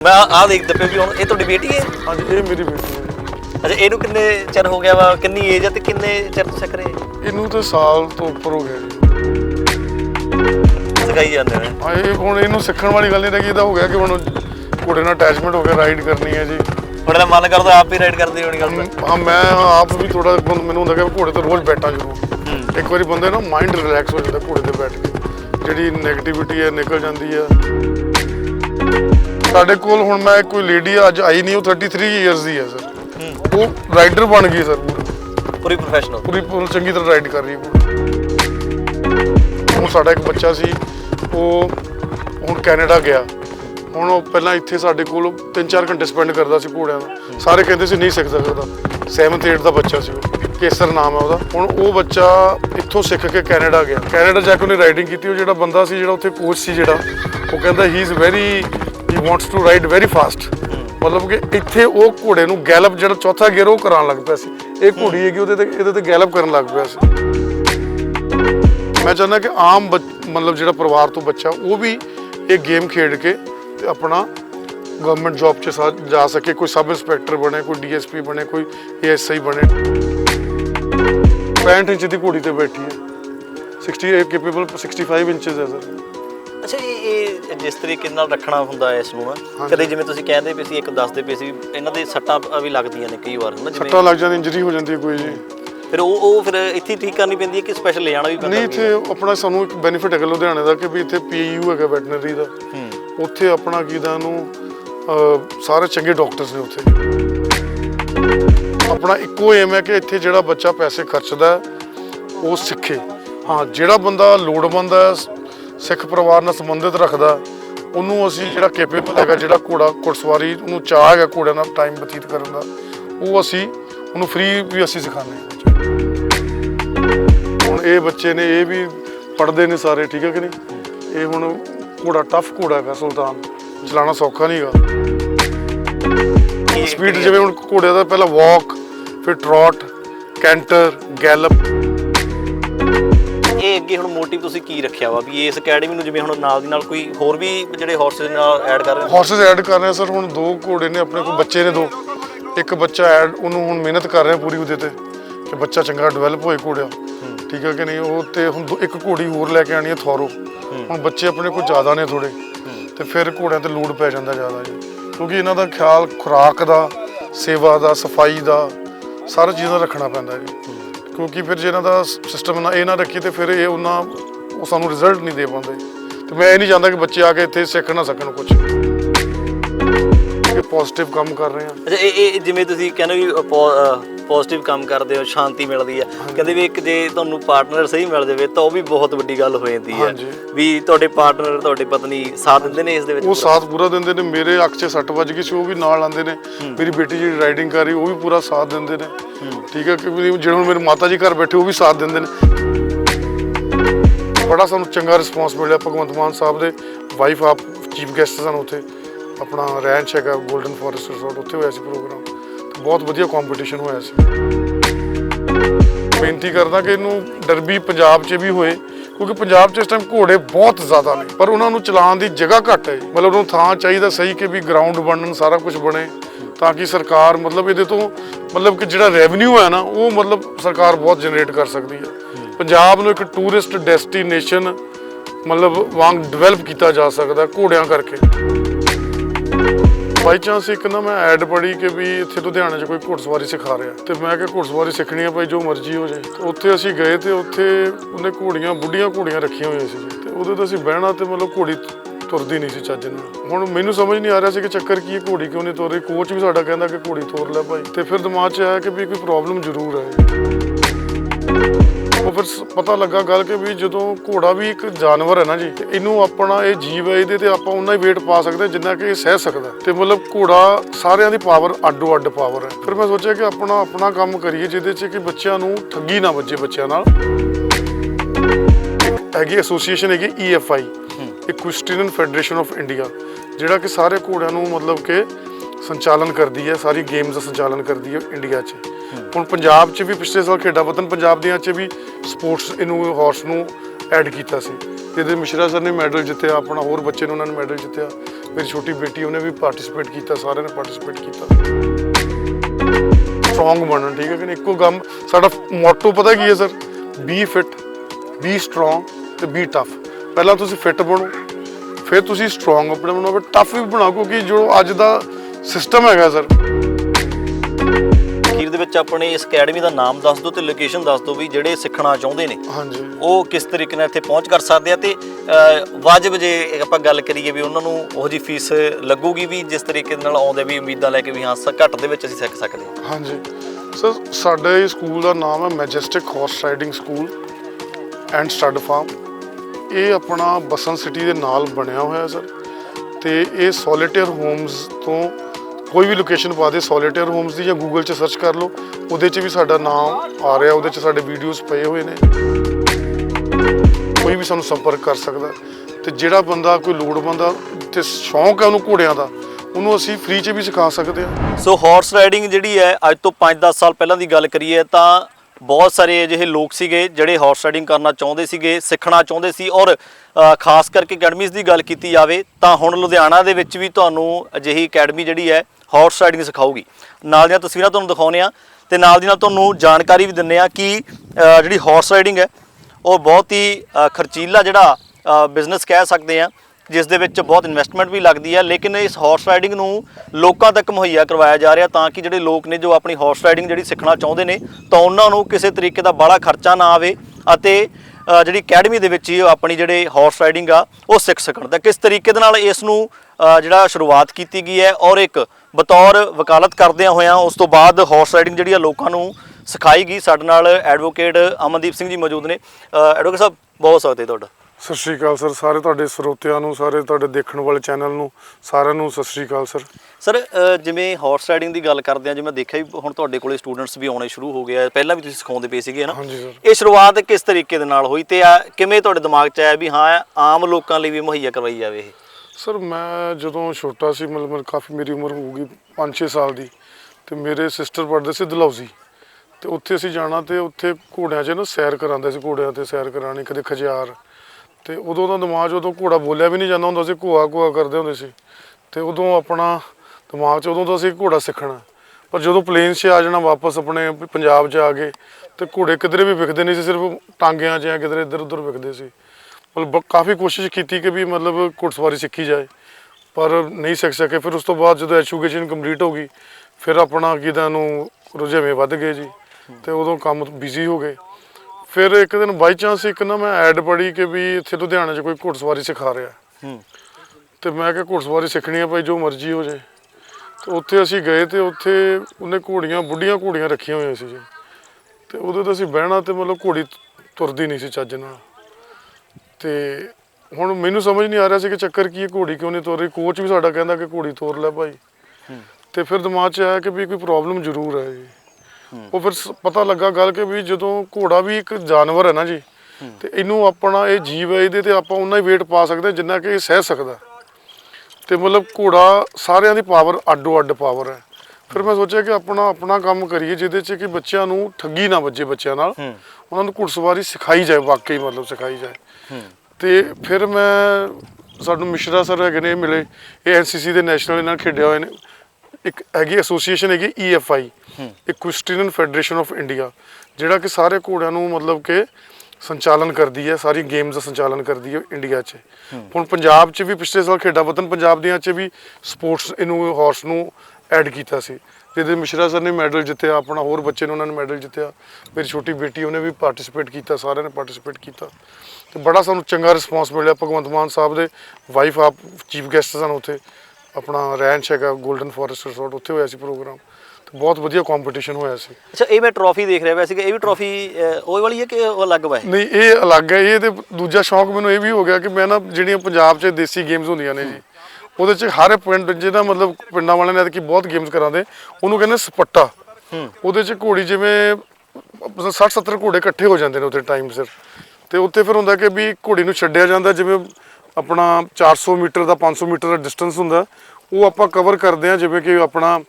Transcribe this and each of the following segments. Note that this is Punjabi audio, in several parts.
ਮੈਂ ਆਹ ਦੇਖਦੇ ਪਏ ਵੀ ਹੁਣ ਇਹ ਤੁਹਾਡੀ ਬੇਟੀ ਹੈ? ਹਾਂਜੀ ਇਹ ਮੇਰੀ ਬੇਟੀ ਹੈ। ਅੱਛਾ ਇਹਨੂੰ ਕਿੰਨੇ ਚਿਰ ਹੋ ਗਿਆ ਵਾ? ਕਿੰਨੀ ਏਜ ਹੈ ਤੇ ਕਿੰਨੇ ਚਿਰ ਤੋਂ ਸਿੱਖ ਰਹੇ ਇਹਨੂੰ ਤੇ ਸਾਲ ਤੋਂ ਉੱਪਰ ਹੋ ਗਿਆ ਜੀ। ਸਿਖਾਈ ਜਾਂਦੇ ਨੇ। ਆ ਇਹ ਹੁਣ ਇਹਨੂੰ ਸਿੱਖਣ ਵਾਲੀ ਗੱਲ ਨਹੀਂ ਰਹੀ ਇਹਦਾ ਹੋ ਗਿਆ ਕਿ ਹੁਣ ਘੋੜੇ ਨਾਲ ਅਟੈਚਮੈਂਟ ਹੋ ਗਿਆ ਰਾਈਡ ਕਰਨੀ ਹੈ ਜੀ। ਹੁਣ ਇਹਦਾ ਮਨ ਕਰਦਾ ਆਪ ਹੀ ਰਾਈਡ ਕਰਦੀ ਹੋਣੀ ਗੱਲ ਤਾਂ। ਮੈਂ ਆਪ ਵੀ ਥੋੜਾ ਮੈਨੂੰ ਹੁੰਦਾ ਕਿ ਘੋੜੇ ਤੇ ਰੋਜ਼ ਬੈਠਾ ਜ਼ਰੂਰ। ਇੱਕ ਵਾਰੀ ਬੰਦੇ ਨਾ ਮਾਈਂਡ ਰਿਲੈਕਸ ਹੋ ਜਾਂਦਾ ਘੋੜੇ ਤੇ ਬੈਠ ਕੇ। ਜਿਹੜੀ 네ਗੇਟਿਵਿਟੀ ਹੈ ਨਿਕਲ ਜਾਂਦੀ ਹੈ। ਸਾਡੇ ਕੋਲ ਹੁਣ ਮੈਂ ਕੋਈ ਲੇਡੀ ਅੱਜ ਆਈ ਨਹੀਂ ਉਹ 33 ਇਅਰਸ ਦੀ ਹੈ ਸਰ। ਉਹ ਰਾਈਡਰ ਬਣ ਗਈ ਸਰ ਪੂਰੀ। ਪ੍ਰੋਫੈਸ਼ਨਲ ਪੂਰੀ ਪੂਰੀ ਚੰਗੀ ਤਰ੍ਹਾਂ ਰਾਈਡ ਕਰ ਰਹੀ ਹੈ ਹੁਣ ਸਾਡਾ ਇੱਕ ਬੱਚਾ ਸੀ ਉਹ ਹੁਣ ਕੈਨੇਡਾ ਗਿਆ। ਹੁਣ ਉਹ ਪਹਿਲਾਂ ਇੱਥੇ ਸਾਡੇ ਕੋਲ 3-4 ਘੰਟੇ ਸਪੈਂਡ ਕਰਦਾ ਸੀ ਘੋੜਿਆਂ ਦਾ। ਸਾਰੇ ਕਹਿੰਦੇ ਸੀ ਨਹੀਂ ਸਿੱਖ ਸਕਦਾ। 7th 8th ਦਾ ਬੱਚਾ ਸੀ ਉਹ। ਕੇਸਰ ਨਾਮ ਹੈ ਉਹਦਾ। ਹੁਣ ਉਹ ਬੱਚਾ ਇੱਥੋਂ ਸਿੱਖ ਕੇ ਕੈਨੇਡਾ ਗਿਆ। ਕੈਨੇਡਾ ਜਾ ਕੇ ਉਹਨੇ ਰਾਈਡਿੰਗ ਕੀਤੀ। ਉਹ ਜਿਹੜਾ ਬੰਦਾ ਸੀ ਜਿਹੜਾ ਉੱਥੇ ਕੋਚ ਸੀ ਜਿਹੜਾ ਉਹ ਕਹਿੰਦਾ he is very he wants to ride very fast ਮਤਲਬ ਕਿ ਇੱਥੇ ਉਹ ਘੋੜੇ ਨੂੰ ਗੈਲਪ ਜਿਹੜਾ ਚੌਥਾ ਗੇਅਰ ਉਹ ਕਰਾਉਣ ਲੱਗ ਪਿਆ ਸੀ। ਇਹ ਘੋੜੀ ਹੈਗੀ ਉਹਦੇ ਤੇ ਇਹਦੇ ਤੇ ਗੈਲਪ ਕਰਨ ਲੱਗ ਪਿਆ ਸੀ। ਮੈਂ ਚਾਹੁੰਦਾ ਕਿ ਆਮ ਮਤਲਬ ਜਿਹੜਾ ਪਰਿਵਾਰ ਤੋਂ ਬੱਚਾ ਉਹ ਵੀ ਇਹ ਗੇਮ ਖੇਡ ਕੇ ਤੇ ਆਪਣਾ ਗਵਰਨਮੈਂਟ ਜੌਬ 'ਚ ਜਾ ਸਕੇ। ਕੋਈ ਸਬ ਇੰਸਪੈਕਟਰ ਬਣੇ ਕੋਈ ਡੀਐਸਪੀ ਬਣੇ ਕੋਈ ਏਐਸਆਈ ਬਣੇ। 65 ਇੰਚ ਦੀ ਘੋੜੀ ਤੇ ਬੈਠੀ ਹੈ। 68 ਕੈਪੇਬਲ 65 ਇੰਚਸ ਹੈ ਸਰ ਅੱਛਾ ਇਹ ਇਹ ਜਿਸ ਤਰੀਕੇ ਨਾਲ ਰੱਖਣਾ ਹੁੰਦਾ ਇਸ ਨੂੰ ਨਾ ਕਦੇ ਜਿਵੇਂ ਤੁਸੀਂ ਕਹਿੰਦੇ ਪਏ ਸੀ ਇੱਕ ਦੱਸਦੇ ਪਏ ਸੀ ਵੀ ਇਹਨਾਂ ਦੇ ਸੱਟਾਂ ਵੀ ਲੱਗਦੀਆਂ ਨੇ ਕਈ ਵਾਰ ਹਨਾ ਸੱਟਾਂ ਜਿਵੇਂ ਲੱਗ ਜਾਂਦੀ ਇੰਜਰੀ ਹੋ ਜਾਂਦੀ ਹੈ ਕੋਈ ਜੀ। ਫਿਰ ਉਹ ਉਹ ਫਿਰ ਇੱਥੇ ਠੀਕ ਕਰਨੀ ਪੈਂਦੀ ਹੈ ਕਿ ਸਪੈਸ਼ਲ ਲੈ ਜਾਣਾ ਵੀ ਪੈਂਦਾ ਨਹੀਂ ਇੱਥੇ ਆਪਣਾ ਸਾਨੂੰ ਇੱਕ ਬੈਨੀਫਿਟ ਹੈਗਾ ਲੁਧਿਆਣੇ ਦਾ ਕਿ ਵੀ ਇੱਥੇ ਪੀਯੂ ਹੈਗਾ ਵੈਟਰਨਰੀ ਦਾ। ਹੂੰ। ਉੱਥੇ ਆਪਣਾ ਕੀ ਦਾ ਨੂੰ ਸਾਰੇ ਚੰਗੇ ਡਾਕਟਰਸ ਨੇ ਉੱਥੇ। ਆਪਣਾ ਇੱਕੋ ਏਮ ਹੈ ਕਿ ਇੱਥੇ ਜਿਹੜਾ ਬੱਚਾ ਪੈਸੇ ਖਰਚਦਾ ਉਹ ਸਿੱਖੇ। ਹਾਂ ਜਿਹੜਾ ਬੰਦਾ ਲੋੜਵੰਦ ਹੈ ਸਿੱਖ ਪਰਿਵਾਰ ਨਾਲ ਸੰਬੰਧਿਤ ਰੱਖਦਾ ਉਹਨੂੰ ਅਸੀਂ ਜਿਹੜਾ ਕੈਪੇਬਲ ਹੈਗਾ ਜਿਹੜਾ ਘੋੜਾ ਘੋੜਸਵਾਰੀ ਉਹਨੂੰ ਚਾਹ ਹੈਗਾ ਘੋੜਿਆਂ ਨਾਲ ਟਾਈਮ ਬਤੀਤ ਕਰਨ ਦਾ ਉਹ ਅਸੀਂ ਉਹਨੂੰ ਫ੍ਰੀ ਵੀ ਅਸੀਂ ਸਿਖਾਉਂਦੇ ਹਾਂ ਹੁਣ ਇਹ ਬੱਚੇ ਨੇ ਇਹ ਵੀ ਪੜਦੇ ਨੇ ਸਾਰੇ ਠੀਕ ਹੈ ਕਿ ਨਹੀਂ? ਇਹ ਹੁਣ ਘੋੜਾ ਟਫ ਘੋੜਾ ਹੈਗਾ ਸੁਲਤਾਨ ਚਲਾਉਣਾ ਸੌਖਾ ਨਹੀਂਗਾ ਕੀ- ਸਪੀਡ ਜਿਵੇਂ ਹੁਣ ਘੋੜੇ ਦਾ ਪਹਿਲਾਂ ਵਾਕ ਫਿਰ ਟ੍ਰੌਟ ਕੈਂਟਰ ਗੈਲਪ ਅੱਗੇ ਹੁਣ ਮੋਟਿਵ ਤੁਸੀਂ ਕੀ ਰੱਖਿਆ ਵਾ? ਵੀ ਇਸ ਅਕੈਡਮੀ ਨੂੰ ਜਿਵੇਂ ਹੁਣ ਨਾਲ ਦੀ ਨਾਲ ਕੋਈ ਹੋਰ ਵੀ ਜਿਹੜੇ ਹਾਰਸਸ ਨਾਲ ਐਡ ਕਰ ਰਹੇ ਨੇ? ਹਾਰਸਸ ਐਡ ਕਰ ਰਹੇ ਆ ਸਰ ਹੁਣ ਦੋ ਘੋੜੇ ਨੇ ਆਪਣੇ ਕੋਲ ਬੱਚੇ ਨੇ ਦੋ। ਇੱਕ ਬੱਚਾ ਐਡ ਉਹਨੂੰ ਹੁਣ ਮਿਹਨਤ ਕਰ ਰਹੇ ਆ ਪੂਰੀ ਉਹਦੇ ਤੇ ਕਿ ਬੱਚਾ ਚੰਗਾ ਡਿਵੈਲਪ ਹੋਏ ਘੋੜਿਆ। ਠੀਕ ਹੈ ਕਿ ਨਹੀਂ? ਉਹ ਤੇ ਹੁਣ ਇੱਕ ਘੋੜੀ ਹੋਰ ਲੈ ਕੇ ਆਣੀ ਹੈ। ਥੋਰੋ ਹੁਣ ਬੱਚੇ ਆਪਣੇ ਕੋਲ ਜ਼ਿਆਦਾ ਨੇ ਥੋੜੇ ਤੇ ਫਿਰ ਘੋੜਿਆਂ ਤੇ ਲੋਡ ਪੈ ਜਾਂਦਾ ਜ਼ਿਆਦਾ ਜੀ। ਕਿਉਂਕਿ ਇਹਨਾਂ ਦਾ ਖਿਆਲ ਖੁਰਾਕ ਦਾ ਸੇਵਾ ਦਾ ਸਫ਼ਾਈ ਦਾ ਸਾਰਾ ਚੀਜ਼ਾਂ ਰੱਖਣਾ ਪੈਂਦਾ ਜੀ। ਕਿਉਂਕਿ ਫਿਰ ਜੇ ਇਹਨਾਂ ਦਾ ਸਿਸਟਮ ਨਾ ਇਹ ਨਾ ਰੱਖੀ ਤੇ ਫਿਰ ਇਹ ਉਹਨਾਂ, ਉਹ ਸਾਨੂੰ ਰਿਜ਼ਲਟ ਨਹੀਂ ਦੇ ਪਾਉਂਦੇ। ਤੇ ਮੈਂ ਇਹ ਨਹੀਂ ਚਾਹੁੰਦਾ ਕਿ ਬੱਚੇ ਆ ਕੇ ਇੱਥੇ ਸਿੱਖ ਨਾ ਸਕਣ ਕੁਝ ਇਹ ਪੋਜ਼ਿਟਿਵ ਕੰਮ ਕਰ ਰਹੇ ਆ। ਅੱਛਾ, ਇਹ ਇਹ ਜਿਵੇਂ ਤੁਸੀਂ ਕਹਿੰਦੇ ਵੀ ਪੋਜ਼ਿਟਿਵ ਕੰਮ ਕਰਦੇ ਹੋ ਸ਼ਾਂਤੀ ਮਿਲਦੀ ਹੈ। ਕਹਿੰਦੇ ਵੀ ਇੱਕ ਜੇ ਤੁਹਾਨੂੰ ਪਾਰਟਨਰ ਸਹੀ ਮਿਲ ਜਾਵੇ ਤਾਂ ਉਹ ਵੀ ਬਹੁਤ ਵੱਡੀ ਗੱਲ ਹੋ ਜਾਂਦੀ ਹੈ। ਵੀ ਤੁਹਾਡੇ ਪਾਰਟਨਰ ਤੁਹਾਡੇ ਪਤਨੀ ਸਾਥ ਦਿੰਦੇ ਨੇ ਇਸ ਦੇ ਵਿੱਚ? ਉਹ ਸਾਥ ਪੂਰਾ ਦਿੰਦੇ ਨੇ ਮੇਰੇ ਅੱਖ 'ਚ ਸੱਟ ਵੱਜ ਗਈ ਸੀ ਉਹ ਵੀ ਨਾਲ ਆਉਂਦੇ ਨੇ। ਮੇਰੀ ਬੇਟੀ ਜਿਹੜੀ ਰਾਈਡਿੰਗ ਕਰ ਰਹੀ ਉਹ ਵੀ ਪੂਰਾ ਸਾਥ ਦਿੰਦੇ ਨੇ। ਠੀਕ ਹੈ ਕਿ ਜਿਹੜੇ ਹੁਣ ਮੇਰੇ ਮਾਤਾ ਜੀ ਘਰ ਬੈਠੇ ਉਹ ਵੀ ਸਾਥ ਦਿੰਦੇ ਨੇ। ਬੜਾ ਸਾਨੂੰ ਚੰਗਾ ਰਿਸਪੌਂਸ ਮਿਲਿਆ ਭਗਵੰਤ ਮਾਨ ਸਾਹਿਬ ਦੇ। ਵਾਈਫ ਆਪ ਚੀਫ ਗੈਸਟ ਸਨ ਉੱਥੇ। ਆਪਣਾ ਰੈਂਚ ਹੈਗਾ 골ਡਨ ਫੋਰੈਸਟ ਰਿਜ਼ੋਰਟ ਉੱਥੇ ਹੋਇਆ ਸੀ ਪ੍ਰੋਗਰਾਮ ਬਹੁਤ ਵਧੀਆ ਕੰਪੀਟੀਸ਼ਨ ਹੋਇਆ ਸੀ। ਬੇਨਤੀ ਕਰਦਾ ਕਿ ਇਹਨੂੰ ਡਰਬੀ ਪੰਜਾਬ 'ਚ ਵੀ ਹੋਏ, ਕਿਉਂਕਿ ਪੰਜਾਬ 'ਚ ਇਸ ਟਾਈਮ ਘੋੜੇ ਬਹੁਤ ਜ਼ਿਆਦਾ ਨੇ, ਪਰ ਉਹਨਾਂ ਨੂੰ ਚਲਾਉਣ ਦੀ ਜਗ੍ਹਾ ਘੱਟ ਹੈ ਜੀ। ਮਤਲਬ ਉਹਨੂੰ ਥਾਂ ਚਾਹੀਦਾ ਸਹੀ ਕਿ ਵੀ ਗਰਾਊਂਡ ਬਣਨ, ਸਾਰਾ ਕੁਝ ਬਣੇ, ਤਾਂ ਕਿ ਸਰਕਾਰ ਮਤਲਬ ਇਹਦੇ ਤੋਂ, ਮਤਲਬ ਕਿ ਜਿਹੜਾ ਰੈਵਨਿਊ ਹੈ ਨਾ, ਉਹ ਮਤਲਬ ਸਰਕਾਰ ਬਹੁਤ ਜਨਰੇਟ ਕਰ ਸਕਦੀ ਹੈ। ਪੰਜਾਬ ਨੂੰ ਇੱਕ ਟੂਰਿਸਟ ਡੈਸਟੀਨੇਸ਼ਨ ਮਤਲਬ ਵਾਂਗ ਡਿਵੈਲਪ ਕੀਤਾ ਜਾ ਸਕਦਾ ਘੋੜਿਆਂ ਕਰਕੇ। ਬਾਈ ਚਾਂਸ ਇੱਕ ਨਾ ਮੈਂ ਐਡ ਪੜੀ ਕਿ ਵੀ ਇੱਥੇ ਲੁਧਿਆਣੇ 'ਚ ਕੋਈ ਘੋੜਸਵਾਰੀ ਸਿਖਾ ਰਿਹਾ। ਤੇ ਮੈਂ ਕਿਹਾ ਘੋੜਸਵਾਰੀ ਸਿੱਖਣੀ ਆ ਭਾਈ, ਜੋ ਮਰਜ਼ੀ ਹੋ ਜਾਏ। ਉੱਥੇ ਅਸੀਂ ਗਏ ਤੇ ਉੱਥੇ ਉਹਨੇ ਘੋੜੀਆਂ, ਬੁੱਢੀਆਂ ਘੋੜੀਆਂ ਰੱਖੀਆਂ ਹੋਈਆਂ ਸੀ। ਤੇ ਉਹਦੇ ਤੇ ਅਸੀਂ ਬਹਿਣਾ ਤੇ ਮਤਲਬ ਘੋੜੀ ਤੁਰਦੀ ਨਹੀਂ ਸੀ ਚੱਜ ਨਾਲ। ਹੁਣ ਮੈਨੂੰ ਸਮਝ ਨਹੀਂ ਆ ਰਿਹਾ ਸੀ ਕਿ ਚੱਕਰ ਕੀ ਹੈ, ਘੋੜੀ ਕਿਉਂ ਨਹੀਂ ਤੁਰ ਰਹੀ? ਕੋਚ ਵੀ ਸਾਡਾ ਕਹਿੰਦਾ ਕਿ ਘੋੜੀ ਤੋਰ ਲੈ ਭਾਈ। ਤੇ ਫਿਰ ਦਿਮਾਗ 'ਚ ਆਇਆ ਕਿ ਵੀ ਕੋਈ ਪ੍ਰੋਬਲਮ ਜ਼ਰੂਰ ਹੈ ਉਹ ਫਿਰ ਪਤਾ ਲੱਗਾ ਗੱਲ ਕਿ ਵੀ ਜਦੋਂ ਘੋੜਾ ਵੀ ਇੱਕ ਜਾਨਵਰ ਹੈ ਨਾ ਜੀ ਤੇ ਇਹਨੂੰ ਆਪਣਾ ਇਹ ਜੀਵ ਹੈ ਇਹਦੇ ਤੇ ਆਪਾਂ ਉਨਾ ਹੀ weight ਪਾ ਸਕਦੇ ਜਿੰਨਾ ਕਿ ਇਹ ਸਹਿ ਸਕਦਾ ਤੇ ਮਤਲਬ ਘੋੜਾ ਸਾਰਿਆਂ ਦੀ ਪਾਵਰ ਅੱਡੋ ਅੱਡ ਪਾਵਰ ਹੈ। ਫਿਰ ਮੈਂ ਸੋਚਿਆ ਕਿ ਆਪਣਾ ਆਪਣਾ ਕੰਮ ਕਰੀਏ ਜਿਹਦੇ 'ਚ ਕਿ ਬੱਚਿਆਂ ਨੂੰ ਠੱਗੀ ਨਾ ਵੱਜੇ ਬੱਚਿਆਂ ਨਾਲ। ਹੈਗੀ ਐਸੋਸੀਏਸ਼ਨ ਹੈਗੀ E EFI equestrian federation of India ਜਿਹੜਾ ਕਿ ਸਾਰੇ ਘੋੜਿਆਂ ਨੂੰ ਮਤਲਬ ਕਿ ਸੰਚਾਲਨ ਕਰਦੀ ਹੈ, ਸਾਰੀ ਗੇਮਸ ਦਾ ਸੰਚਾਲਨ ਕਰਦੀ ਹੈ ਇੰਡੀਆ 'ਚ। ਹੁਣ ਪੰਜਾਬ 'ਚ ਵੀ ਪਿਛਲੇ ਸਾਲ ਖੇਡਾਂ ਵਤਨ ਪੰਜਾਬ ਦੀਆਂ 'ਚ ਵੀ ਸਪੋਰਟਸ ਇਹਨੂੰ ਹਾਰਸ ਨੂੰ ਐਡ ਕੀਤਾ ਸੀ। ਤੇ ਇਹਦੇ ਮਿਸ਼ਰਾ ਸਰ ਨੇ ਮੈਡਲ ਜਿੱਤਿਆ, ਆਪਣਾ ਹੋਰ ਬੱਚੇ ਨੇ ਉਹਨਾਂ ਨੇ ਮੈਡਲ ਜਿੱਤਿਆ, ਮੇਰੀ ਛੋਟੀ ਬੇਟੀ ਉਹਨੇ ਵੀ ਪਾਰਟਿਸਿਪੇਟ ਕੀਤਾ, ਸਾਰਿਆਂ ਨੇ ਪਾਰਟਿਸਿਪੇਟ ਕੀਤਾ। ਸਟਰੋਂਗ ਬਣਨ, ਠੀਕ ਹੈ ਕਿ ਨਹੀਂ? ਇੱਕੋ ਕੰਮ ਸਾਡਾ ਮੋਟੋ ਪਤਾ ਕੀ ਹੈ sir? Be fit be strong ਤੇ ਬੀ ਟਫ ਪਹਿਲਾਂ ਤੁਸੀਂ ਫਿਟ ਬਣੋ, ਫਿਰ ਤੁਸੀਂ ਸਟਰੋਂਗ ਆਪਣੇ ਬਣੋ, ਫਿਰ ਟਫ ਵੀ ਬਣਾਓ, ਕਿਉਂਕਿ ਜੋ ਅੱਜ ਦਾ ਸਿਸਟਮ ਹੈਗਾ ਸਰ। ਅਖੀਰ ਦੇ ਵਿੱਚ ਆਪਣੇ ਇਸ ਅਕੈਡਮੀ ਦਾ ਨਾਮ ਦੱਸ ਦਿਓ ਤੇ ਲੋਕੇਸ਼ਨ ਦੱਸ ਦਿਓ ਵੀ ਜਿਹੜੇ ਸਿੱਖਣਾ ਚਾਹੁੰਦੇ ਨੇ। ਹਾਂਜੀ। ਉਹ ਕਿਸ ਤਰੀਕੇ ਨਾਲ ਇੱਥੇ ਪਹੁੰਚ ਕਰ ਸਕਦੇ ਆ ਤੇ ਅ, ਵਾਜਬ ਜੇ ਆਪਾਂ ਗੱਲ ਕਰੀਏ ਵੀ ਉਹਨਾਂ ਨੂੰ ਉਹ ਜੀ ਫੀਸ ਲੱਗੂਗੀ ਵੀ ਜਿਸ ਤਰੀਕੇ ਨਾਲ ਆਉਂਦੇ ਵੀ ਉਮੀਦਾਂ ਲੈ ਕੇ ਵੀ ਹਾਂ ਸ- ਘੱਟ ਦੇ ਵਿੱਚ ਅਸੀਂ ਸਿੱਖ ਸਕਦੇ ਹਾਂ। ਹਾਂਜੀ। ਸਰ ਸਾਡੇ ਸਕੂਲ ਦਾ ਨਾਮ ਹੈ majestic horse riding school and stud farm ਇਹ ਆਪਣਾ ਬਸੰਤ ਸਿਟੀ ਦੇ ਨਾਲ ਬਣਿਆ ਹੋਇਆ ਸਰ ਤੇ ਇਹ ਸੋਲੀਟੇਅਰ ਹੋਮਸ ਤੋਂ ਕੋਈ ਵੀ ਲੋਕੇਸ਼ਨ ਪਾ ਦੇ ਸੋਲੀਟੇਅਰ ਹੋਮਸ ਦੀ ਜਾਂ ਗੂਗਲ 'ਚ ਸਰਚ ਕਰ ਲਓ, ਉਹਦੇ 'ਚ ਵੀ ਸਾਡਾ ਨਾਮ ਆ ਰਿਹਾ, ਉਹਦੇ 'ਚ ਸਾਡੇ ਵੀਡੀਓਜ਼ ਪਏ ਹੋਏ ਨੇ। ਕੋਈ ਵੀ ਸਾਨੂੰ ਸੰਪਰਕ ਕਰ ਸਕਦਾ। ਤੇ ਜਿਹੜਾ ਬੰਦਾ, ਕੋਈ ਲੋੜਵੰਦ ਆ, ਤੇ ਸ਼ੌਂਕ ਹੈ ਉਹਨੂੰ ਘੋੜਿਆਂ ਦਾ, ਉਹਨੂੰ ਅਸੀਂ ਫ੍ਰੀ 'ਚ ਵੀ ਸਿਖਾ ਸਕਦੇ ਹਾਂ। ਸੋ ਹਾਰਸ ਰਾਈਡਿੰਗ ਜਿਹੜੀ ਹੈ, ਅੱਜ ਤੋਂ 5-10 ਸਾਲ ਪਹਿਲਾਂ ਦੀ ਗੱਲ ਕਰੀਏ, ਤਾਂ ਬਹੁਤ ਸਾਰੇ ਅਜਿਹੇ ਲੋਕ ਸੀਗੇ ਜਿਹੜੇ ਹਾਰਸ ਰਾਈਡਿੰਗ ਕਰਨਾ ਚਾਹੁੰਦੇ ਸੀਗੇ, ਸਿੱਖਣਾ ਚਾਹੁੰਦੇ ਸੀ, ਔਰ ਖਾਸ ਕਰਕੇ ਅਕੈਡਮੀਜ਼ ਦੀ ਗੱਲ ਕੀਤੀ ਜਾਵੇ, ਤਾਂ ਹੁਣ ਲੁਧਿਆਣਾ ਦੇ ਵਿੱਚ ਵੀ ਤੁਹਾਨੂੰ ਅਜਿਹੀ ਅਕੈਡਮੀ ਜਿਹੜੀ ਹੈ ਹਾਰਸ ਰਾਈਡਿੰਗ ਸਿਖਾਊਗੀ। ਨਾਲ ਦੀਆਂ ਤਸਵੀਰਾਂ ਤੁਹਾਨੂੰ ਦਿਖਾਉਂਦੇ ਆ ਤੇ ਨਾਲ ਦੀ ਨਾਲ ਤੁਹਾਨੂੰ ਜਾਣਕਾਰੀ ਵੀ ਦਿੰਨੇ ਆ ਕਿ ਜਿਹੜੀ ਹਾਰਸ ਰਾਈਡਿੰਗ ਹੈ, ਉਹ ਬਹੁਤ ਹੀ ਖਰਚੀਲਾ ਜਿਹੜਾ ਬਿਜ਼ਨਸ ਕਹਿ ਸਕਦੇ ਆ ਜਿਸ ਦੇ ਵਿੱਚ ਬਹੁਤ ਇਨਵੈਸਟਮੈਂਟ ਵੀ ਲੱਗਦੀ ਹੈ। ਲੇਕਿਨ ਇਸ ਹਾਰਸ ਰਾਈਡਿੰਗ ਨੂੰ ਲੋਕਾਂ ਤੱਕ ਮੁਹੱਈਆ ਕਰਵਾਇਆ ਜਾ ਰਿਹਾ ਤਾਂ ਕਿ ਜਿਹੜੇ ਲੋਕ ਨੇ ਜੋ ਆਪਣੀ ਹਾਰਸ ਰਾਈਡਿੰਗ ਜਿਹੜੀ ਸਿੱਖਣਾ ਚਾਹੁੰਦੇ ਨੇ, ਤਾਂ ਉਹਨਾਂ ਨੂੰ ਕਿਸੇ ਤਰੀਕੇ ਦਾ ਬਾਹਲਾ ਖਰਚਾ ਨਾ ਆਵੇ ਅਤੇ ਜਿਹੜੀ ਅਕੈਡਮੀ ਦੇ ਵਿੱਚ ਹੀ ਆਪਣੀ ਜਿਹੜੇ ਹਾਰਸ ਰਾਈਡਿੰਗ ਆ, ਉਹ ਸਿੱਖ ਸਕਣ। ਤਾਂ ਕਿਸ ਤਰੀਕੇ ਦੇ ਨਾਲ ਇਸ ਨੂੰ ਜਿਹੜਾ ਸ਼ੁਰੂਆਤ ਕੀਤੀ ਗਈ ਹੈ ਔਰ ਇੱਕ ਬਤੌਰ ਵਕਾਲਤ ਕਰਦਿਆਂ ਹੋਇਆਂ ਉਸ ਤੋਂ ਬਾਅਦ ਹਾਰਸ ਰਾਈਡਿੰਗ ਜਿਹੜੀ ਆ ਲੋਕਾਂ ਨੂੰ ਸਿਖਾਈ ਗਈ। ਸਾਡੇ ਨਾਲ ਐਡਵੋਕੇਟ ਅਮਨਦੀਪ ਸਿੰਘ ਜੀ ਮੌਜੂਦ ਨੇ। ਐਡਵੋਕੇਟ ਸਾਹਿਬ ਬਹੁਤ ਸਵਾਗਤ ਹੈ ਤੁਹਾਡਾ। ਸਤਿ ਸ਼੍ਰੀ ਅਕਾਲ ਸਰ ਸਾਰੇ ਤੁਹਾਡੇ ਸਰੋਤਿਆਂ ਨੂੰ ਸਾਰੇ ਤੁਹਾਡੇ ਦੇਖਣ ਵਾਲੇ ਚੈਨਲ ਨੂੰ ਸਾਰਿਆਂ ਨੂੰ ਸਤਿ ਸ਼੍ਰੀ ਅਕਾਲ ਸਰ। ਸਰ ਜਿਵੇਂ ਹਾਰਸ ਰਾਈਡਿੰਗ ਦੀ ਗੱਲ ਕਰਦੇ ਆ ਜਿਵੇਂ ਦੇਖਿਆ ਵੀ ਹੁਣ ਤੁਹਾਡੇ ਕੋਲੇ ਸਟੂਡੈਂਟਸ ਵੀ ਆਉਣੇ ਸ਼ੁਰੂ ਹੋ ਗਏ ਆ। ਪਹਿਲਾਂ ਵੀ ਤੁਸੀਂ ਸਿਖਾਉਂਦੇ ਪਏ ਸੀਗੇ ਨਾ ਇਹ ਸ਼ੁਰੂਆਤ ਕਿਸ ਤਰੀਕੇ ਦੇ ਨਾਲ ਹੋਈ ਤੇ ਆ ਕਿਵੇਂ ਤੁਹਾਡੇ ਦਿਮਾਗ 'ਚ ਆਇਆ ਵੀ ਹਾਂ ਆਮ ਲੋਕਾਂ ਲਈ ਵੀ ਮੁਹੱਈਆ ਕਰਵਾਈ ਜਾਵੇ ਇਹ? ਸਰ, ਮੈਂ ਜਦੋਂ ਛੋਟਾ ਸੀ, ਮਤਲਬ ਮੇਰੀ ਕਾਫੀ ਮੇਰੀ ਉਮਰ ਹੋਊਗੀ 5-6 ਸਾਲ ਦੀ ਤੇ ਮੇਰੇ ਸਿਸਟਰ ਪੜ੍ਹਦੇ ਸੀ ਦਲੌਜ਼ੀ ਤੇ ਉੱਥੇ ਅਸੀਂ ਜਾਣਾ ਤੇ ਉੱਥੇ ਘੋੜਿਆਂ 'ਚ ਨਾ ਸੈਰ ਕਰਾਉਂਦੇ ਸੀ, ਘੋੜਿਆਂ ਤੇ ਸੈਰ ਕਰਾਣੀ ਕਦੇ ਖਜਿਆਰ ਤੇ ਉਦੋਂ ਦਾ ਦਿਮਾਗ 'ਚ ਉਦੋਂ ਘੋੜਾ ਬੋਲਿਆ ਵੀ ਨਹੀਂ ਜਾਂਦਾ ਹੁੰਦਾ ਸੀ, ਘੋਆ ਘੋਆ ਕਰਦੇ ਹੁੰਦੇ ਸੀ ਤੇ ਉਦੋਂ ਆਪਣਾ ਦਿਮਾਗ 'ਚ ਉਦੋਂ ਤਾਂ ਅਸੀਂ ਘੋੜਾ ਸਿੱਖਣਾ। ਪਰ ਜਦੋਂ ਪਲੇਨ 'ਚ ਆ ਜਾਣਾ, ਵਾਪਸ ਆਪਣੇ ਪੰਜਾਬ 'ਚ ਆ ਗਏ ਤੇ ਘੋੜੇ ਕਿਧਰੇ ਵੀ ਵਿਖਦੇ ਨਹੀਂ ਸੀ, ਸਿਰਫ ਟਾਂਗਿਆਂ 'ਚ ਜਾਂ ਕਿਧਰੇ ਇੱਧਰ ਉੱਧਰ ਵਿਖਦੇ ਸੀ। ਮਤਲਬ ਕਾਫੀ ਕੋਸ਼ਿਸ਼ ਕੀਤੀ ਕਿ ਵੀ ਮਤਲਬ ਘੁੜਸਵਾਰੀ ਸਿੱਖੀ ਜਾਏ ਪਰ ਨਹੀਂ ਸਿੱਖ ਸਕੇ। ਫਿਰ ਉਸ ਤੋਂ ਬਾਅਦ ਜਦੋਂ ਐਜੂਕੇਸ਼ਨ ਕੰਪਲੀਟ ਹੋ ਗਈ ਫਿਰ ਆਪਣਾ ਕਿਦਾਂ ਨੂੰ ਰੁਝੇਵੇਂ ਵੱਧ ਗਏ ਜੀ ਤੇ ਉਦੋਂ ਕੰਮ ਬਿਜ਼ੀ ਹੋ ਗਏ। ਫਿਰ ਇੱਕ ਦਿਨ ਬਾਈ ਚਾਂਸ ਇੱਕ ਨਾ ਮੈਂ ਐਡ ਪੜ੍ਹੀ ਕਿ ਵੀ ਇੱਥੇ ਲੁਧਿਆਣੇ 'ਚ ਕੋਈ ਘੁੜਸਵਾਰੀ ਸਿਖਾ ਰਿਹਾ। ਤੇ ਮੈਂ ਕਿਹਾ ਘੁੜਸਵਾਰੀ ਸਿੱਖਣੀ ਆ ਭਾਈ ਜੋ ਮਰਜ਼ੀ ਹੋ ਜਾਏ ਤੇ ਉੱਥੇ ਅਸੀਂ ਗਏ ਤੇ ਉੱਥੇ ਉਹਨੇ ਘੋੜੀਆਂ ਬੁੱਢੀਆਂ ਘੋੜੀਆਂ ਰੱਖੀਆਂ ਹੋਈਆਂ ਸੀ ਜੀ। ਤੇ ਉਹਦੇ ਤੇ ਅਸੀਂ ਬਹਿਣਾ ਤੇ ਮਤਲਬ ਘੋੜੀ ਤੁਰਦੀ ਨਹੀਂ ਸੀ ਚੱਜ ਨਾਲ। ਤੇ ਹੁਣ ਮੈਨੂੰ ਸਮਝ ਨਹੀਂ ਆ ਰਿਹਾ ਸੀ ਕਿ ਚੱਕਰ ਕੀ ਹੈ ਘੋੜੀ ਕਿਉਂ ਨਹੀਂ ਤੁਰ ਰਹੀ? ਕੋਚ ਵੀ ਸਾਡਾ ਕਹਿੰਦਾ ਕਿ ਘੋੜੀ ਤੋਰ ਲੈ ਭਾਈ। ਤੇ ਫਿਰ ਦਿਮਾਗ 'ਚ ਆਇਆ ਕਿ ਵੀ ਕੋਈ ਪ੍ਰੋਬਲਮ ਜ਼ਰੂਰ ਹੈ ਜੀ। ਉਹ ਫਿਰ ਪਤਾ ਲੱਗਾ ਗੱਲ ਕਿ ਵੀ ਜਦੋਂ ਘੋੜਾ ਵੀ ਇੱਕ ਜਾਨਵਰ ਹੈ ਨਾ ਜੀ ਤੇ ਇਹਨੂੰ ਆਪਣਾ ਇਹ ਜੀਵ ਹੈ ਇਹਦੇ ਤੇ ਆਪਾਂ ਉਨਾ ਹੀ weight ਪਾ ਸਕਦੇ ਹਾਂ ਜਿੰਨਾ ਕਿ ਇਹ ਸਹਿ ਸਕਦਾ। ਤੇ ਮਤਲਬ ਘੋੜਾ ਸਾਰਿਆਂ ਦੀ ਪਾਵਰ ਅੱਡੋ ਅੱਡ ਪਾਵਰ ਹੈ। ਫਿਰ ਮੈਂ ਸੋਚਿਆ ਕਿ ਆਪਣਾ ਆਪਣਾ ਕੰਮ ਕਰੀਏ ਜਿਹਦੇ 'ਚ ਕਿ ਬੱਚਿਆਂ ਨੂੰ ਠੱਗੀ ਨਾ ਵੱਜੇ ਬੱਚਿਆਂ ਨਾਲ। ਉਹਨਾਂ ਨੂੰ ਘੁੜਸਵਾਰੀ ਸਿਖਾਈ ਜਾਏ ਵਾਕਈ ਮਤਲਬ ਸਿਖਾਈ ਜਾਏ। ਤੇ ਫਿਰ ਮੈਂ ਸਾਨੂੰ ਮਿਸ਼ਰਾ ਸਰ ਹੈਗੇ ਨੇ ਮਿਲੇ ਇਹ ਐਨਸੀਸੀ ਦੇ ਨੈਸ਼ਨਲ ਇਹਨਾਂ ਖੇਡਿਆ ਹੋਏ ਨੇ। ਇੱਕ ਹੈਗੀ ਐਸੋਸੀਏਸ਼ਨ ਹੈਗੀ ਹੂੰ। ਇਕੁਇਸਟਰੀਅਨ ਫੈਡਰੇਸ਼ਨ ਆਫ ਇੰਡੀਆ ਜਿਹੜਾ ਕਿ ਸਾਰੇ ਘੋੜਿਆਂ ਨੂੰ ਮਤਲਬ ਕਿ ਸੰਚਾਲਨ ਕਰਦੀ ਹੈ ਸਾਰੀ ਗੇਮਸ ਦਾ ਸੰਚਾਲਨ ਕਰਦੀ ਹੈ ਇੰਡੀਆ 'ਚ। ਹੁਣ ਪੰਜਾਬ 'ਚ ਵੀ ਪਿਛਲੇ ਸਾਲ ਖੇਡਾਂ ਵਤਨ ਪੰਜਾਬ ਦੀਆਂ 'ਚ ਵੀ ਸਪੋਰਟਸ ਇਹਨੂੰ ਹਾਰਸ ਨੂੰ ਐਡ ਕੀਤਾ ਸੀ। ਜਿਹਦੇ ਮਿਸ਼ਰਾ ਸਰ ਨੇ ਮੈਡਲ ਜਿੱਤਿਆ ਆਪਣਾ ਹੋਰ ਬੱਚੇ ਨੇ ਉਹਨਾਂ ਨੇ ਮੈਡਲ ਜਿੱਤਿਆ। ਮੇਰੀ ਛੋਟੀ ਬੇਟੀ ਉਹਨੇ ਵੀ ਪਾਰਟਿਸਿਪੇਟ ਕੀਤਾ ਸਾਰਿਆਂ ਨੇ ਪਾਰਟਿਸਿਪੇਟ ਕੀਤਾ। ਤੇ ਬੜਾ ਸਾਨੂੰ ਚੰਗਾ ਰਿਸਪਾਂਸ ਮਿਲਿਆ। ਭਗਵੰਤ ਮਾਨ ਸਾਹਿਬ ਦੇ ਵਾਈਫ ਆਪ ਚੀਫ ਗੈਸਟ ਸਨ ਉੱਥੇ। ਆਪਣਾ ਰੈਂਚ ਹੈਗਾ 골ਡਨ ਫੋਰੈਸਟ ਰਿਸੋਰਟ ਉੱਥੇ ਹੋਇਆ ਸੀ ਪ੍ਰੋਗਰਾਮ ਤੇ ਬਹੁਤ ਵਧੀਆ ਕੰਪੀਟੀਸ਼ਨ ਹੋਇਆ ਸੀ। ਅੱਛਾ ਇਹ ਮੈਂ ਟਰੋਫੀ ਦੇਖ ਰਿਹਾ ਵੈਸੇ ਕਿ ਇਹ ਵੀ ਟਰੋਫੀ ਉਹ ਵਾਲੀ ਹੈ ਕਿ ਉਹ ਅਲੱਗ ਵਾ? ਨਹੀਂ ਇਹ ਅਲੱਗ ਹੈ। ਇਹ ਤੇ ਦੂਜਾ ਸ਼ੌਂਕ ਮੈਨੂੰ ਇਹ ਵੀ ਹੋ ਗਿਆ ਕਿ ਮੈਂ ਨਾ ਜਿਹੜੀਆਂ ਪੰਜਾਬ 'ਚ ਦੇਸੀ ਗੇਮਸ ਹੁੰਦੀਆਂ ਨੇ ਜੀ ਉਹਦੇ 'ਚ ਹਰ ਪਿੰਡ ਜਿਹਦਾ ਮਤਲਬ ਪਿੰਡਾਂ ਵਾਲਿਆਂ ਨੇ ਕਿ ਬਹੁਤ ਗੇਮਸ ਕਰਾਉਂਦੇ ਉਹਨੂੰ ਕਹਿੰਦੇ ਸਪੱਟਾ। ਹੂੰ। ਉਹਦੇ 'ਚ ਘੋੜੀ ਜਿਵੇਂ 60 70 ਘੋੜੇ ਇਕੱਠੇ ਹੋ ਜਾਂਦੇ ਨੇ ਉੱਥੇ ਟਾਈਮ ਸਿਰ। ਤੇ ਉੱਥੇ ਫਿਰ ਹੁੰਦਾ ਕਿ ਵੀ ਘੋੜੀ ਨੂੰ ਛੱਡਿਆ ਜਾਂਦਾ ਜਿਵੇਂ ਆਪਣਾ 400 ਮੀਟਰ ਦਾ 500 ਮੀਟਰ ਦਾ ਡਿਸਟੈਂਸ ਹੁੰਦਾ ਉਹ ਆਪਾਂ ਕਵਰ ਕਰਦੇ ਆ ਜਿਵੇਂ ਕਿ ਆਪਣਾ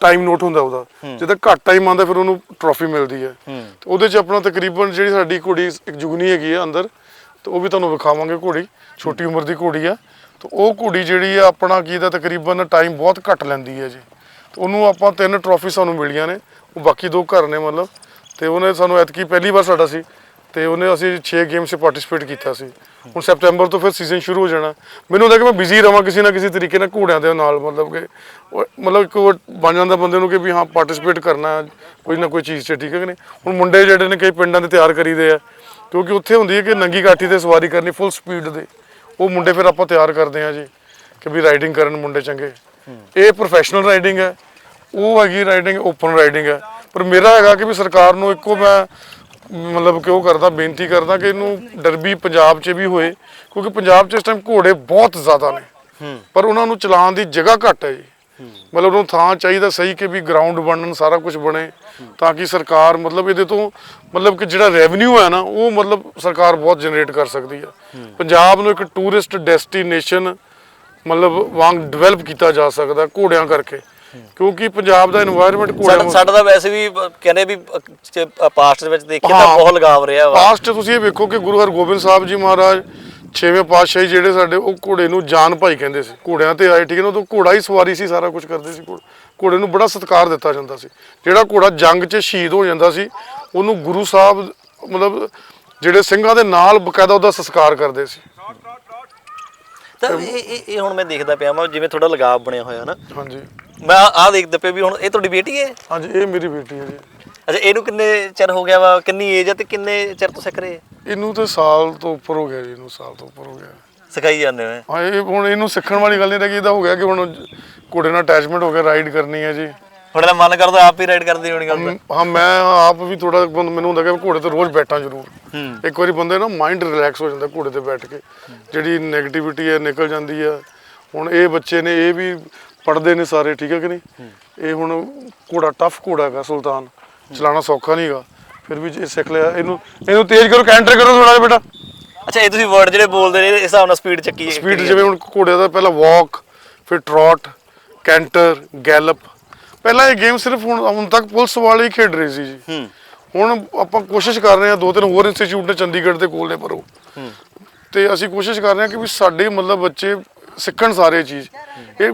ਟਾਈਮ ਨੋਟ ਹੁੰਦਾ ਉਹਦਾ। ਜਦੋਂ ਘੱਟ ਟਾਈਮ ਆਉਂਦਾ ਫਿਰ ਉਹਨੂੰ ਟਰੋਫੀ ਮਿਲਦੀ ਹੈ। ਹੂੰ। ਤੇ ਉਹਦੇ 'ਚ ਆਪਣਾ ਤਕਰੀਬਨ ਜਿਹੜੀ ਸਾਡੀ ਘੋੜੀ ਇੱਕ ਜੁਗਨੀ ਹੈਗੀ ਆ ਅੰਦਰ ਤੇ ਉਹ ਵੀ ਤੁਹਾਨੂੰ ਵਿਖਾਵਾਂਗੇ ਘੋੜੀ। ਛੋਟੀ ਉਮਰ ਦੀ ਘੋੜੀ ਆ। ਤੇ ਉਹ ਘੋੜੀ ਜਿਹੜੀ ਆ, ਆਪਣਾ ਕੀ ਦਾ ਤਕਰੀਬਨ ਟਾਈਮ ਬਹੁਤ ਘੱਟ ਲੈਂਦੀ ਹੈ ਜੀ। ਤੇ ਉਹਨੂੰ ਆਪਾਂ ਤਿੰਨ ਟਰੋਫੀ ਸਾਨੂੰ ਮਿਲੀਆਂ ਨੇ। ਉਹ ਬਾਕੀ ਦੋ ਘਰ ਨੇ ਮਤਲਬ। ਤੇ ਉਹਨੇ ਸਾਨੂੰ ਐਤਕੀ ਪਹਿਲੀ ਵਾਰ ਸਾਡਾ ਸੀ। ਤੇ ਉਹਨੇ ਅਸੀਂ 6 ਗੇਮ 'ਚ ਪਾਰਟਿਸਿਪੇਟ ਕੀਤਾ ਸੀ। ਹੁਣ ਸੈਪਟੈਂਬਰ ਤੋਂ ਫਿਰ ਸੀਜ਼ਨ ਸ਼ੁਰੂ ਹੋ ਜਾਣਾ। ਮੈਨੂੰ ਹੁੰਦਾ ਕਿ ਮੈਂ ਬਿਜ਼ੀ ਰਵਾਂ ਕਿਸੇ ਨਾ ਕਿਸੇ ਤਰੀਕੇ ਨਾਲ ਘੋੜਿਆਂ ਦੇ ਨਾਲ, ਮਤਲਬ ਕਿ ਮਤਲਬ ਇੱਕ ਬਣ ਜਾਂਦਾ ਬੰਦੇ ਨੂੰ ਕਿ ਵੀ ਹਾਂ ਪਾਰਟਿਸਿਪੇਟ ਕਰਨਾ ਕੋਈ ਨਾ ਕੋਈ ਚੀਜ਼ 'ਚ, ਠੀਕ ਹੈ ਕਿ ਨਹੀਂ? ਹੁਣ ਮੁੰਡੇ ਜਿਹੜੇ ਨੇ ਕਈ ਪਿੰਡਾਂ ਦੇ ਤਿਆਰ ਕਰੀਦੇ ਆ। ਕਿਉਂਕਿ ਉੱਥੇ ਹੁੰਦੀ ਹੈ ਕਿ ਨੰਗੀ ਕਾਠੀ ਤੇ ਸਵਾਰੀ ਕਰਨੀ ਫੁੱਲ ਸਪੀਡ ਦੇ। ਉਹ ਮੁੰਡੇ ਫਿਰ ਆਪਾਂ ਤਿਆਰ ਕਰਦੇ ਆ ਜੀ ਕਿ ਵੀ ਰਾਈਡਿੰਗ ਕਰਨ ਮੁੰਡੇ ਚੰਗੇ। ਇਹ ਪ੍ਰੋਫੈਸ਼ਨਲ ਰਾਈਡਿੰਗ ਹੈ ਉਹ ਹੈਗੀ ਰਾਈਡਿੰਗ ਓਪਨ ਰਾਈਡਿੰਗ ਹੈ। ਪਰ ਮੇਰਾ ਹੈਗਾ ਕਿ ਵੀ ਸਰਕਾਰ ਨੂੰ ਇੱਕੋ ਮੈਂ ਮਤਲਬ ਕਿ ਉਹ ਕਰਦਾ ਬੇਨਤੀ ਕਰਦਾ ਕਿ ਇਹਨੂੰ ਡਰਬੀ ਪੰਜਾਬ 'ਚ ਵੀ ਹੋਏ ਕਿਉਂਕਿ ਪੰਜਾਬ 'ਚ ਇਸ ਟਾਈਮ ਘੋੜੇ ਬਹੁਤ ਜ਼ਿਆਦਾ ਨੇ। ਪਰ ਉਹਨਾਂ ਨੂੰ ਚਲਾਉਣ ਦੀ ਜਗ੍ਹਾ ਘੱਟ ਹੈ ਜੀ। ਮਤਲਬ ਉਹਨੂੰ ਥਾਂ ਚਾਹੀਦਾ ਸਹੀ ਕਿ ਵੀ ਗਰਾਊਂਡ ਬਣਨ ਸਾਰਾ ਕੁਝ ਬਣੇ ਤਾਂ ਕਿ ਸਰਕਾਰ ਮਤਲਬ ਇਹਦੇ ਤੋਂ ਮਤਲਬ ਕਿ ਜਿਹੜਾ ਰੈਵਨਿਊ ਹੈ ਨਾ ਉਹ ਮਤਲਬ ਸਰਕਾਰ ਬਹੁਤ ਜਨਰੇਟ ਕਰ ਸਕਦੀ ਹੈ। ਪੰਜਾਬ ਨੂੰ ਇੱਕ ਟੂਰਿਸਟ ਡੈਸਟੀਨੇਸ਼ਨ ਮਤਲਬ ਵਾਂਗ ਡਿਵੈਲਪ ਕੀਤਾ ਜਾ ਸਕਦਾ ਘੋੜਿਆਂ ਕਰਕੇ ਕਿਉਂਕਿ ਪੰਜਾਬ ਦਾ এনवायरमेंट ਘੋੜਿਆਂ ਸਾਡਾ ਤਾਂ ਵੈਸੇ ਵੀ ਕਹਿੰਦੇ ਵੀ ਪਾਸਟ ਵਿੱਚ ਦੇਖੀਏ ਤਾਂ ਬਹੁਤ ਲਗਾਵ ਰਿਹਾ ਵਾ। ਪਾਸਟ ਤੁਸੀਂ ਇਹ ਵੇਖੋ ਕਿ ਗੁਰੂ ਹਰਗੋਬਿੰਦ ਸਾਹਿਬ ਜੀ ਮਹਾਰਾਜ ਛੇਵੇਂ ਪਾਤਸ਼ਾਹੀ ਜਿਹੜੇ ਸਾਡੇ ਉਹ ਘੋੜੇ ਨੂੰ ਜਾਨ ਭਾਈ ਕਹਿੰਦੇ ਸੀ ਘੋੜਿਆਂ ਤੇ ਆਏ ਠੀਕ ਹੈ ਨਾ ਉਹ ਘੋੜਾ ਹੀ ਸਵਾਰੀ ਸੀ ਸਾਰਾ ਕੁਝ ਕਰਦੇ ਸੀ ਘੋੜ- ਨੂੰ ਬੜਾ ਸਤਿਕਾਰ ਦਿੱਤਾ ਜਾਂਦਾ ਸੀ। ਜਿਹੜਾ ਘੋੜਾ ਜੰਗ 'ਚ ਸ਼ਹੀਦ ਹੋ ਜਾਂਦਾ ਸੀ ਉਹਨੂੰ ਗੁਰੂ ਸਾਹਿਬ ਮਤਲਬ ਜਿਹੜੇ ਸਿੰਘਾਂ ਦੇ ਨਾਲ ਬਕਾਇਦਾ ਉਹਦਾ ਸੰਸਕਾਰ ਕਰਦੇ ਸੀ। ਤਾਂ ਇਹ ਇਹ ਇਹ ਹੁਣ ਮੈਂ ਦੇਖਦਾ ਪਿਆ ਮੈਂ ਜਿਵੇਂ ਤੁਹਾਡਾ ਲਗਾਵ ਬਣਿਆ ਹੋਇਆ ਨਾ। ਹਾਂਜੀ। ਮੈਂ ਆਹ ਦੇਖਦਾ ਪਿਆ ਵੀ ਹੁਣ ਇਹ ਤੁਹਾਡੀ ਬੇਟੀ ਹੈ? ਹਾਂਜੀ ਇਹ ਮੇਰੀ ਬੇਟੀ ਹੈ ਜੀ। ਅੱਛਾ ਇਹਨੂੰ ਕਿੰਨੇ ਚਿਰ ਹੋ ਗਿਆ ਵਾ? ਕਿੰਨੀ ਏਜ ਹੈ ਤੇ ਕਿੰਨੇ ਚਿਰ ਤੋਂ ਸਿੱਖ ਰਹੇ ਇਹਨੂੰ ਤੇ ਸਾਲ ਤੋਂ ਉੱਪਰ ਹੋ ਗਿਆ ਜੀ ਇਹਨੂੰ ਸਾਲ ਤੋਂ ਉੱਪਰ ਹੋ ਗਿਆ। ਸਿਖਾਈ ਜਾਂਦੇ ਹੋ ਹਾਂ ਇਹ ਹੁਣ ਇਹਨੂੰ ਸਿੱਖਣ ਵਾਲੀ ਗੱਲ ਨਹੀਂ ਰਹੀ ਇਹਦਾ ਹੋ ਗਿਆ ਕਿ ਹੁਣ ਘੋੜੇ ਨਾਲ ਅਟੈਚਮੈਂਟ ਹੋ ਗਿਆ ਰਾਈਡ ਕਰਨੀ ਹੈ ਜੀ। ਥੋੜਾ ਮਨ ਕਰਦਾ ਆਪ ਹੀ ਰਾਈਡ ਕਰਦੀ ਹੋਣੀ ਗੱਲ ਤਾਂ। ਹਾਂ ਮੈਂ ਆਪ ਵੀ ਥੋੜਾ ਮੈਨੂੰ ਹੁੰਦਾ ਕਿ ਘੋੜੇ ਤੇ ਰੋਜ਼ ਬੈਠਾਂ ਜ਼ਰੂਰ। ਇੱਕ ਵਾਰੀ ਬੰਦੇ ਨਾ ਮਾਈਂਡ ਰਿਲੈਕਸ ਹੋ ਜਾਂਦਾ ਘੋੜੇ ਤੇ ਬੈਠ ਕੇ। ਜਿਹੜੀ 네ਗੇਟਿਵਿਟੀ ਹੈ ਨਿਕਲ ਜਾਂਦੀ ਹੈ। ਹੁਣ ਇਹ ਬੱਚੇ ਨੇ ਇਹ ਵੀ ਪੜਦੇ ਨੇ ਸਾਰੇ ਠੀਕ ਹੈ ਕਿ ਨਹੀਂ? ਇਹ ਹੁਣ ਘੋੜਾ ਟਫ ਘੋੜਾ ਹੈਗਾ ਸੁਲਤਾਨ। ਚਲਾਉਣਾ ਸੌਖਾ ਨਹੀਂ ਹੈਗਾ। ਫਿਰ ਵੀ ਜੇ ਸਿੱਖ ਲਿਆ ਇਹਨੂੰ ਇਹਨੂੰ ਤੇਜ਼ ਕਰੋ ਕੈਂਟਰ ਕਰੋ ਥੋੜਾ ਜਿਹਾ ਬੇਟਾ। ਅੱਛਾ ਇਹ ਤੁਸੀਂ ਵਰਡ ਜਿਹੜੇ ਬੋਲਦੇ ਨੇ ਇਸ ਹਿਸਾਬ ਨਾਲ ਸਪੀਡ ਚੱਕੀ ਸਪੀਡ ਜਿਵੇਂ ਹੁਣ ਘੋੜੇ ਦਾ ਪਹਿਲਾਂ ਵਾਕ ਫਿਰ ਟ੍ਰॉट ਕੈਂਟਰ ਗੈਲਪ ਪਹਿਲਾਂ ਇਹ ਗੇਮ ਸਿਰਫ ਹੁਣ ਹੁਣ ਤੱਕ ਪੁਲਿਸ ਵਾਲੇ ਹੀ ਖੇਡ ਰਹੇ ਸੀ ਜੀ। ਹੂੰ। ਹੁਣ ਆਪਾਂ ਕੋਸ਼ਿਸ਼ ਕਰ ਰਹੇ ਹਾਂ ਦੋ ਤਿੰਨ ਹੋਰ ਇੰਸਟੀਚਿਊਟ ਨੇ ਚੰਡੀਗੜ੍ਹ ਦੇ ਕੋਲ ਨੇ ਪਰ ਉਹ। ਹੂੰ। ਤੇ ਅਸੀਂ ਕੋਸ਼ਿਸ਼ ਕਰ ਰਹੇ ਹਾਂ ਕਿ ਵੀ ਸਾਡੇ ਮਤਲਬ ਬੱਚੇ ਸਿੱਖਣ ਸਾਰੇ ਚੀਜ਼। ਇਹ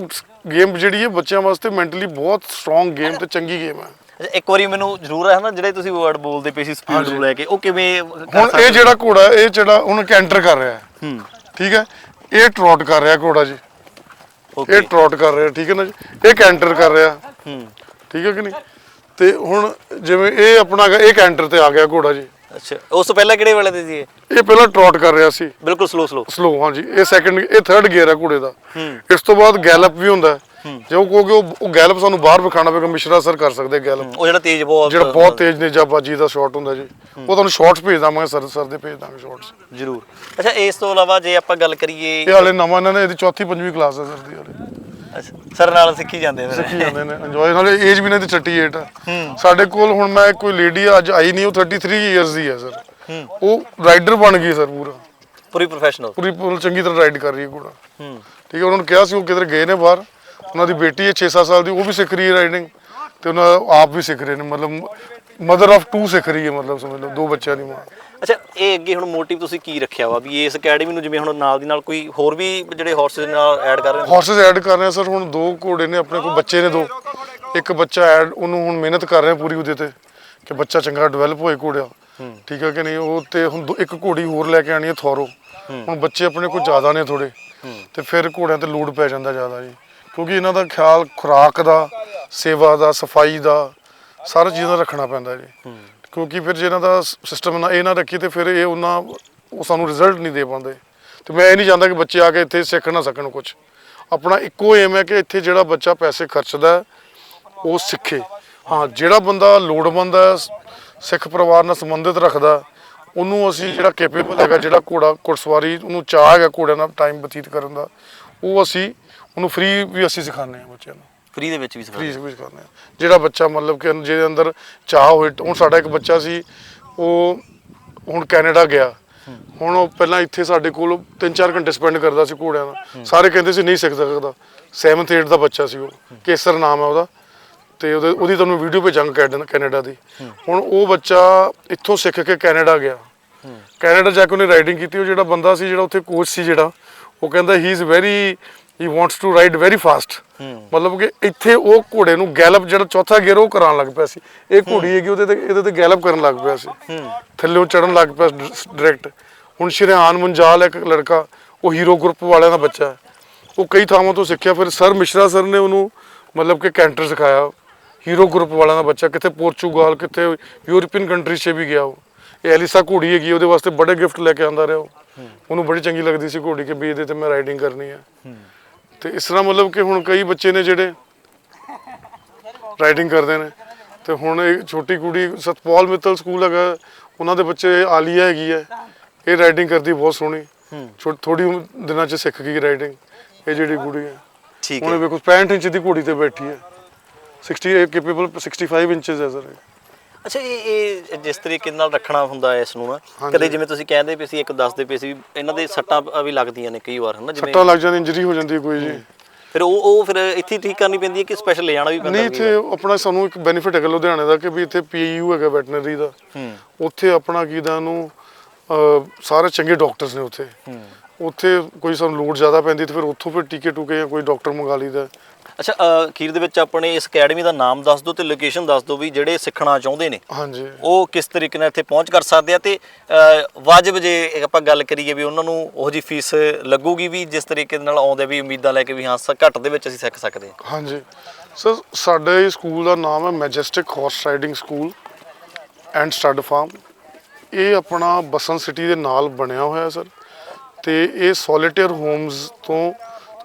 ਗੇਮ ਜਿਹੜੀ ਹੈ ਬੱਚਿਆਂ ਵਾਸਤੇ ਮੈਂਟਲੀ ਬਹੁਤ ਸਟਰੋਂਗ ਗੇਮ ਤੇ ਚੰਗੀ ਗੇਮ ਹੈ। ਇੱਕ ਵਾਰੀ ਮੈਨੂੰ ਜ਼ਰੂਰ ਹੈ ਨਾ ਜਿਹੜੇ ਤੁਸੀਂ ਵਰਡ ਬੋਲਦੇ ਪਏ ਸੀ ਸਪੀਡ ਨੂੰ ਲੈ ਕੇ ਉਹ ਕਿਵੇਂ ਹੁਣ ਇਹ ਜਿਹੜਾ ਘੋੜਾ ਇਹ ਜਿਹੜਾ ਹੁਣ ਕੈਂਟਰ ਕਰ ਰਿਹਾ ਹੈ। ਹੂੰ। ਠੀਕ ਹੈ? ਇਹ ਟ੍ਰੋਟ ਕਰ ਰਿਹਾ ਘੋੜਾ ਜੀ। ਇਹ ਟ੍ਰੋਟ ਕਰ ਰਿਹਾ ਠੀਕ ਹੈ ਨਾ ਜੀ? ਇਹ ਕੈਂਟਰ ਕਰ ਰਿਹਾ। ਹੂੰ। ਠੀਕ ਹੈ ਕਿ ਨਹੀਂ? ਤੇ ਹੁਣ ਜਿਵੇਂ ਇਹ ਆਪਣਾ ਇਹ ਕੈਂਟਰ ਤੇ ਆ ਗਿਆ ਘੋੜਾ ਜੀ। ਅੱਛਾ ਉਸ ਤੋਂ ਪਹਿਲਾਂ ਕਿਹੜੇ ਵਾਲੇ ਤੇ ਸੀ ਇਹ? ਪਹਿਲਾਂ ਟ੍ਰੋਟ ਕਰ ਰਿਹਾ ਸੀ। ਬਿਲਕੁਲ ਸਲੋ ਸਲੋ ਸਲੋ ਹਾਂਜੀ। ਇਹ ਸੈਕੰਡ ਇਹ ਥਰਡ ਗੇਅਰ ਹੈ ਘੋੜੇ ਦਾ। ਇਸ ਤੋਂ ਬਾਅਦ ਗੈਲਪ ਵੀ ਹੁੰਦਾ ਜੇ ਉਹ ਕਹੋਗੇ ਉਹ ਉਹ ਗੈਲਪ ਸਾਨੂੰ ਬਾਹਰ ਵਿਖਾਣਾ ਪਏਗਾ ਮਿਸ਼ਰਾ ਸਰ ਕਰ ਸਕਦੇ ਗੈਲਪ। ਉਹ ਜਿਹੜਾ ਤੇਜ਼ ਬਹੁਤ ਜਿਹੜਾ ਬਹੁਤ ਤੇਜ਼ ਨੇਜਾਬਾਜੀ ਦਾ ਸ਼ਾਟ ਹੁੰਦਾ ਜੀ ਉਹ ਤੁਹਾਨੂੰ ਸ਼ਾਟਸ ਭੇਜ ਦਾਂਗੇ ਸਰ ਸਰ ਦੇ ਭੇਜ ਦਾਂਗੇ ਸ਼ਾਟਸ ਜ਼ਰੂਰ। ਅੱਛਾ ਇਸ ਤੋਂ ਇਲਾਵਾ ਜੇ ਆਪਾਂ ਗੱਲ ਕਰੀਏ ਇਹ ਹਾਲੇ ਨਵਾਂ ਇਹਨਾਂ ਨੇ ਇਹਦੀ ਚੌਥੀ ਪੰਜਵੀਂ ਕਲਾਸ ਹੈ ਸਰ ਦੀ ਹਾਲੇ। ਅੱਛਾ ਸਰ ਨਾਲ ਸਿੱਖੀ ਜਾਂਦੇ ਫਿਰ ਸਿੱਖੀ ਜਾਂਦੇ ਨੇ ਇੰਜੋਏ ਨਾਲੇ ਏਜ ਵੀ ਇਹਨਾਂ ਦੀ 38 ਹੈ। ਸਾਡੇ ਕੋਲ ਹੁਣ ਮੈਂ ਕੋਈ ਲੇਡੀ ਅੱਜ ਆਈ ਨਹੀਂ ਉਹ 33 ਇਅਰਸ ਦੀ ਹੈ ਸਰ। ਉਹ ਰਾਈਡਰ ਬਣ ਗਈ ਸਰ ਪੂਰਾ। ਪੂਰੀ ਪ੍ਰੋਫੈਸ਼ਨਲ ਪੂਰੀ ਚੰਗੀ ਤਰ੍ਹਾਂ ਰਾਈਡ ਕਰ ਰਹੀ ਹੈ ਘੋੜਾ। ਹੂੰ। ਠੀਕ ਹੈ ਉਹਨਾਂ ਨੂੰ ਕਿਹਾ ਸੀ ਉਹ ਕਿਧਰ ਗਏ ਨੇ ਬਾਹਰ। ਉਹਨਾਂ ਦੀ ਬੇਟੀ ਹੈ 6-7 ਸਾਲ ਦੀ ਉਹ ਵੀ ਸਿੱਖ ਰਹੀ ਹੈ ਰਾਈਡਿੰਗ ਤੇ ਉਹਨਾਂ ਆਪ ਵੀ ਸਿੱਖ ਰਹੇ ਨੇ ਮਤਲਬ ਮਦਰ ਆਫ ਟੂ ਸਿੱਖ ਰਹੀ ਹੈ ਮਤਲਬ ਸਮਝ ਲਓ ਦੋ ਬੱਚਿਆਂ ਦੀ ਮਾਂ। ਅੱਛਾ ਇਹ ਅੱਗੇ ਹੁਣ ਮੋਟਿਵ ਤੁਸੀਂ ਕੀ ਰੱਖਿਆ ਵਾ ਵੀ ਇਸ ਅਕੈਡਮੀ ਨੂੰ ਜਿਵੇਂ ਹੁਣ ਨਾਲ ਦੀ ਨਾਲ ਕੋਈ ਹੋਰ ਵੀ ਜਿਹੜੇ ਹਾਰਸਸ ਨਾਲ ਐਡ ਕਰ ਰਹੇ ਨੇ? ਹਾਰਸਸ ਐਡ ਕਰ ਰਹੇ ਆ ਸਰ ਹੁਣ ਦੋ ਘੋੜੇ ਨੇ ਆਪਣੇ ਕੋਲ ਬੱਚੇ ਨੇ ਦੋ। ਇੱਕ ਬੱਚਾ ਐਡ ਉਹਨੂੰ ਹੁਣ ਮਿਹਨਤ ਕਰ ਰਹੇ ਆ ਪੂਰੀ ਉਹਦੇ ਤੇ ਕਿ ਬੱਚਾ ਚੰਗਾ ਡਿਵੈਲਪ ਹੋਏ ਘੋੜਿਆ। ਠੀਕ ਹੈ ਕਿ ਨਹੀਂ? ਉਹ ਤੇ ਹੁਣ ਇੱਕ ਘੋੜੀ ਹੋਰ ਲੈ ਕੇ ਆਣੀ ਹੈ ਥੋਰੋ। ਹੁਣ ਬੱਚੇ ਆਪਣੇ ਕੋਲ ਜ਼ਿਆਦਾ ਨੇ ਥੋੜੇ ਤੇ ਫਿਰ ਘੋੜਿਆਂ ਤੇ ਲੋਡ ਪੈ ਜਾਂਦਾ ਜ਼ਿਆਦਾ ਜੀ। ਕਿਉਂਕਿ ਇਹਨਾਂ ਦਾ ਖਿਆਲ ਖੁਰਾਕ ਦਾ ਸੇਵਾ ਦਾ ਸਫ਼ਾਈ ਦਾ ਸਾਰਾ ਚੀਜ਼ਾਂ ਦਾ ਰੱਖਣਾ ਪੈਂਦਾ ਜੀ। ਕਿਉਂਕਿ ਫਿਰ ਜੇ ਇਹਨਾਂ ਦਾ ਸਿਸਟਮ ਨਾ ਇਹ ਨਾ ਰੱਖੀ ਤੇ ਫਿਰ ਇਹ ਉਹਨਾਂ ਉਹ ਸਾਨੂੰ ਰਿਜ਼ਲਟ ਨਹੀਂ ਦੇ ਪਾਉਂਦੇ। ਤੇ ਮੈਂ ਇਹ ਨਹੀਂ ਚਾਹੁੰਦਾ ਕਿ ਬੱਚੇ ਆ ਕੇ ਇੱਥੇ ਸਿੱਖ ਨਾ ਸਕਣ ਕੁਝ ਆਪਣਾ ਇੱਕੋ ਏਮ ਹੈ ਕਿ ਇੱਥੇ ਜਿਹੜਾ ਬੱਚਾ ਪੈਸੇ ਖਰਚਦਾ ਉਹ ਸਿੱਖੇ। ਹਾਂ ਜਿਹੜਾ ਬੰਦਾ ਲੋੜਵੰਦ ਹੈ ਸਿੱਖ ਪਰਿਵਾਰ ਨਾਲ ਸੰਬੰਧਿਤ ਰੱਖਦਾ ਉਹਨੂੰ ਅਸੀਂ ਜਿਹੜਾ ਕੈਪੇਬਲ ਹੈਗਾ ਜਿਹੜਾ ਘੋੜਾ ਘੁੜਸਵਾਰੀ ਉਹਨੂੰ ਚਾਹ ਹੈਗਾ ਘੋੜਿਆਂ ਨਾਲ ਟਾਈਮ ਬਤੀਤ ਕਰਨ ਦਾ ਉਹ ਅਸੀਂ ਉਹਨੂੰ ਫ੍ਰੀ ਵੀ ਅਸੀਂ ਸਿਖਾਉਂਦੇ ਹਾਂ ਬੱਚਿਆਂ ਨੂੰ। ਫ੍ਰੀ ਦੇ ਵਿੱਚ ਵੀ ਸਿਖਾ ਫ੍ਰੀ ਵੀ ਸਿਖਾਉਂਦੇ ਹਾਂ। ਜਿਹੜਾ ਬੱਚਾ ਮਤਲਬ ਕਿ ਜਿਹਦੇ ਅੰਦਰ ਚਾਹ ਹੋਏ ਹੁਣ ਸਾਡਾ ਇੱਕ ਬੱਚਾ ਸੀ ਉਹ ਹੁਣ ਕੈਨੇਡਾ ਗਿਆ। ਹੁਣ ਉਹ ਪਹਿਲਾਂ ਇੱਥੇ ਸਾਡੇ ਕੋਲ 3-4 ਘੰਟੇ ਸਪੈਂਡ ਕਰਦਾ ਸੀ ਘੋੜਿਆਂ ਨਾਲ ਸਾਰੇ ਕਹਿੰਦੇ ਸੀ ਨਹੀਂ ਸਿੱਖ ਸਕਦਾ। 7th 8th ਦਾ ਬੱਚਾ ਸੀ ਉਹ। ਕੇਸਰ ਨਾਮ ਹੈ ਉਹਦਾ। ਤੇ ਉਹਦੇ ਉਹਦੀ ਤੁਹਾਨੂੰ ਵੀਡੀਓ ਭੇਜਾਂਗਾ ਕੈਨੇਡਾ ਦੀ। ਹੁਣ ਉਹ ਬੱਚਾ ਇੱਥੋਂ ਸਿੱਖ ਕੇ ਕੈਨੇਡਾ ਗਿਆ। ਕੈਨੇਡਾ ਜਾ ਕੇ ਉਹਨੇ ਰਾਈਡਿੰਗ ਕੀਤੀ। ਉਹ ਜਿਹੜਾ ਬੰਦਾ ਸੀ ਜਿਹੜਾ ਉੱਥੇ ਕੋਚ ਸੀ ਜਿਹੜਾ ਉਹ ਕਹਿੰਦਾ he is very he wants to ride very fast ਮਤਲਬ ਕਿ ਇੱਥੇ ਉਹ ਘੋੜੇ ਨੂੰ ਗੈਲਪ ਜਿਹੜਾ ਚੌਥਾ ਗੇਅਰ ਉਹ ਕਰਾਉਣ ਲੱਗ ਪਿਆ ਸੀ। ਇਹ ਘੋੜੀ ਹੈਗੀ ਉਹਦੇ ਤੇ ਇਹਦੇ ਤੇ ਗੈਲਪ ਕਰਨ ਲੱਗ ਪਿਆ ਸੀ। ਥੱਲੇ ਚੜਨ ਲੱਗ ਪਿਆ ਡਾਇਰੈਕਟ ਹੁਣ ਸ਼੍ਰੀਹਾਨ ਮੁੰਜਾਲ ਇੱਕ ਲੜਕਾ ਉਹ ਹੀਰੋ ਗਰੁੱਪ ਵਾਲਿਆਂ ਦਾ ਬੱਚਾ ਹੈ। ਉਹ ਕਈ ਥਾਵਾਂ ਤੋਂ ਸਿੱਖਿਆ ਫਿਰ ਸਰ ਮਿਸ਼ਰਾ ਸਰ ਨੇ ਉਹਨੂੰ ਮਤਲਬ ਕਿ ਕੈਂਟਰ ਸਿਖਾਇਆ। ਹੀਰੋ ਗਰੁੱਪ ਵਾਲਿਆਂ ਦਾ ਬੱਚਾ ਕਿਤੇ ਪੋਰਚੁਗਲ ਕਿਤੇ ਯੂਰਪੀਅਨ ਕੰਟਰੀਜ਼ 'ਚ ਵੀ ਗਿਆ ਉਹ। ਇਹ ਐਲਿਸਾ ਘੋੜੀ ਹੈਗੀ ਉਹਦੇ ਵਾਸਤੇ ਬੜੇ ਗਿਫਟ ਲੈ ਕੇ ਆਂਦਾ ਰਿਹਾ ਉਹ। ਉਹਨੂੰ ਬੜੀ ਚੰਗੀ ਲੱਗਦੀ ਸੀ ਘੋੜੀ ਕਿ ਵੀ ਇਹਦੇ ਤੇ ਮੈਂ ਰਾਈਡਿੰਗ ਕਰਨੀ ਹੈ। ਤੇ ਇਸ ਤਰ੍ਹਾਂ ਮਤਲਬ ਕਿ ਹੁਣ ਕਈ ਬੱਚੇ ਨੇ ਜਿਹੜੇ ਰਾਈਡਿੰਗ ਕਰਦੇ ਨੇ। ਤੇ ਹੁਣ ਇਹ ਛੋਟੀ ਕੁੜੀ ਸਤਪਾਲ ਮਿੱਤਲ ਸਕੂਲ ਹੈਗਾ ਉਹਨਾਂ ਦੇ ਬੱਚੇ ਆਲੀਆ ਹੈਗੀ ਹੈ। ਇਹ ਰਾਈਡਿੰਗ ਕਰਦੀ ਬਹੁਤ ਸੋਹਣੀ। ਥੋੜੀ ਦਿਨਾਂ ਚ ਸਿੱਖ ਗਈ ਰਾਈਡਿੰਗ। ਇਹ ਜਿਹੜੀ ਕੁੜੀ ਹੈ। ਠੀਕ ਹੁਣ ਹੈ। ਵੇਖੋ 65 ਇੰਚ ਦੀ ਘੋੜੀ ਤੇ ਬੈਠੀ ਹੈ। 60 ਕੈਪੇਬਲ 65 ਇੰਚਸ ਹੈ ਸਰ ਅੱਛਾ ਇਹ ਇਹ ਜਿਸ ਤਰੀਕੇ ਨਾਲ ਰੱਖਣਾ ਹੁੰਦਾ ਹੈ ਇਸ ਨੂੰ ਨਾ। ਕਦੇ ਜਿਵੇਂ ਤੁਸੀਂ ਕਹਿੰਦੇ ਪਏ ਸੀ ਇੱਕ ਦੱਸਦੇ ਪਏ ਸੀ ਇਹਨਾਂ ਦੇ ਸੱਟਾਂ ਵੀ ਲੱਗਦੀਆਂ ਨੇ ਕਈ ਵਾਰ ਹਨਾ ਜਿਵੇਂ ਸੱਟਾਂ ਲੱਗ ਜਾਂਦੀ ਇੰਜਰੀ ਹੋ ਜਾਂਦੀ ਹੈ ਕੋਈ ਜੀ। ਫਿਰ ਉਹ ਉਹ ਫਿਰ ਇੱਥੇ ਠੀਕ ਕਰਨੀ ਪੈਂਦੀ ਹੈ ਕਿ ਸਪੈਸ਼ਲ ਲੈ ਜਾਣਾ ਵੀ ਪੈਂਦਾ ਨਹੀਂ ਇੱਥੇ ਆਪਣਾ ਸਾਨੂੰ ਇੱਕ ਬੈਨੀਫਿਟ ਹੈਗਾ ਲੁਧਿਆਣੇ ਦਾ ਕਿ ਵੀ ਇੱਥੇ ਪੀਯੂ ਹੈਗਾ ਵੈਟਰਨਰੀ ਦਾ। ਹੂੰ। ਉੱਥੇ ਆਪਣਾ ਕੀ ਦਾ ਨੂੰ ਸਾਰੇ ਚੰਗੇ ਡਾਕਟਰਸ ਨੇ ਉੱਥੇ। ਹੂੰ। ਉੱਥੇ ਕੋਈ ਸਾਨੂੰ ਲੋਡ ਜ਼ਿਆਦਾ ਪੈਂਦੀ ਤੇ ਫਿਰ ਉੱਥੋਂ ਫਿਰ ਟੀਕੇ ਟੂਕੇ ਜਾਂ ਕੋਈ ਡਾਕਟਰ ਮੰਗਾ ਲਈਦਾ। ਅੱਛਾ ਅ, ਅਖੀਰ ਦੇ ਵਿੱਚ ਆਪਣੇ ਇਸ ਅਕੈਡਮੀ ਦਾ ਨਾਮ ਦੱਸ ਦਿਓ ਤੇ ਲੋਕੇਸ਼ਨ ਦੱਸ ਦਿਓ ਵੀ ਜਿਹੜੇ ਸਿੱਖਣਾ ਚਾਹੁੰਦੇ ਨੇ। ਹਾਂਜੀ। ਉਹ ਕਿਸ ਤਰੀਕੇ ਨਾਲ ਇੱਥੇ ਪਹੁੰਚ ਕਰ ਸਕਦੇ ਆ ਤੇ ਅ, ਵਾਜਬ ਜੇ ਆਪਾਂ ਗੱਲ ਕਰੀਏ ਵੀ ਉਹਨਾਂ ਨੂੰ ਉਹ ਜੀ ਫੀਸ ਲੱਗੂਗੀ ਵੀ ਜਿਸ ਤਰੀਕੇ ਦੇ ਨਾਲ ਆਉਂਦੇ ਵੀ ਉਮੀਦਾਂ ਲੈ ਕੇ ਵੀ ਹਾਂ ਸ- ਘੱਟ ਦੇ ਵਿੱਚ ਅਸੀਂ ਸਿੱਖ ਸਕਦੇ ਹਾਂ। ਹਾਂਜੀ। ਸਰ ਸਾਡੇ ਸਕੂਲ ਦਾ ਨਾਮ ਹੈ majestic horse riding school and stud farm. ਇਹ ਆਪਣਾ ਬਸੰਤ ਸਿਟੀ ਦੇ ਨਾਲ ਬਣਿਆ ਹੋਇਆ ਸਰ। ਤੇ ਇਹ ਸੋਲੀਟੇਅਰ ਹੋਮਸ ਤੋਂ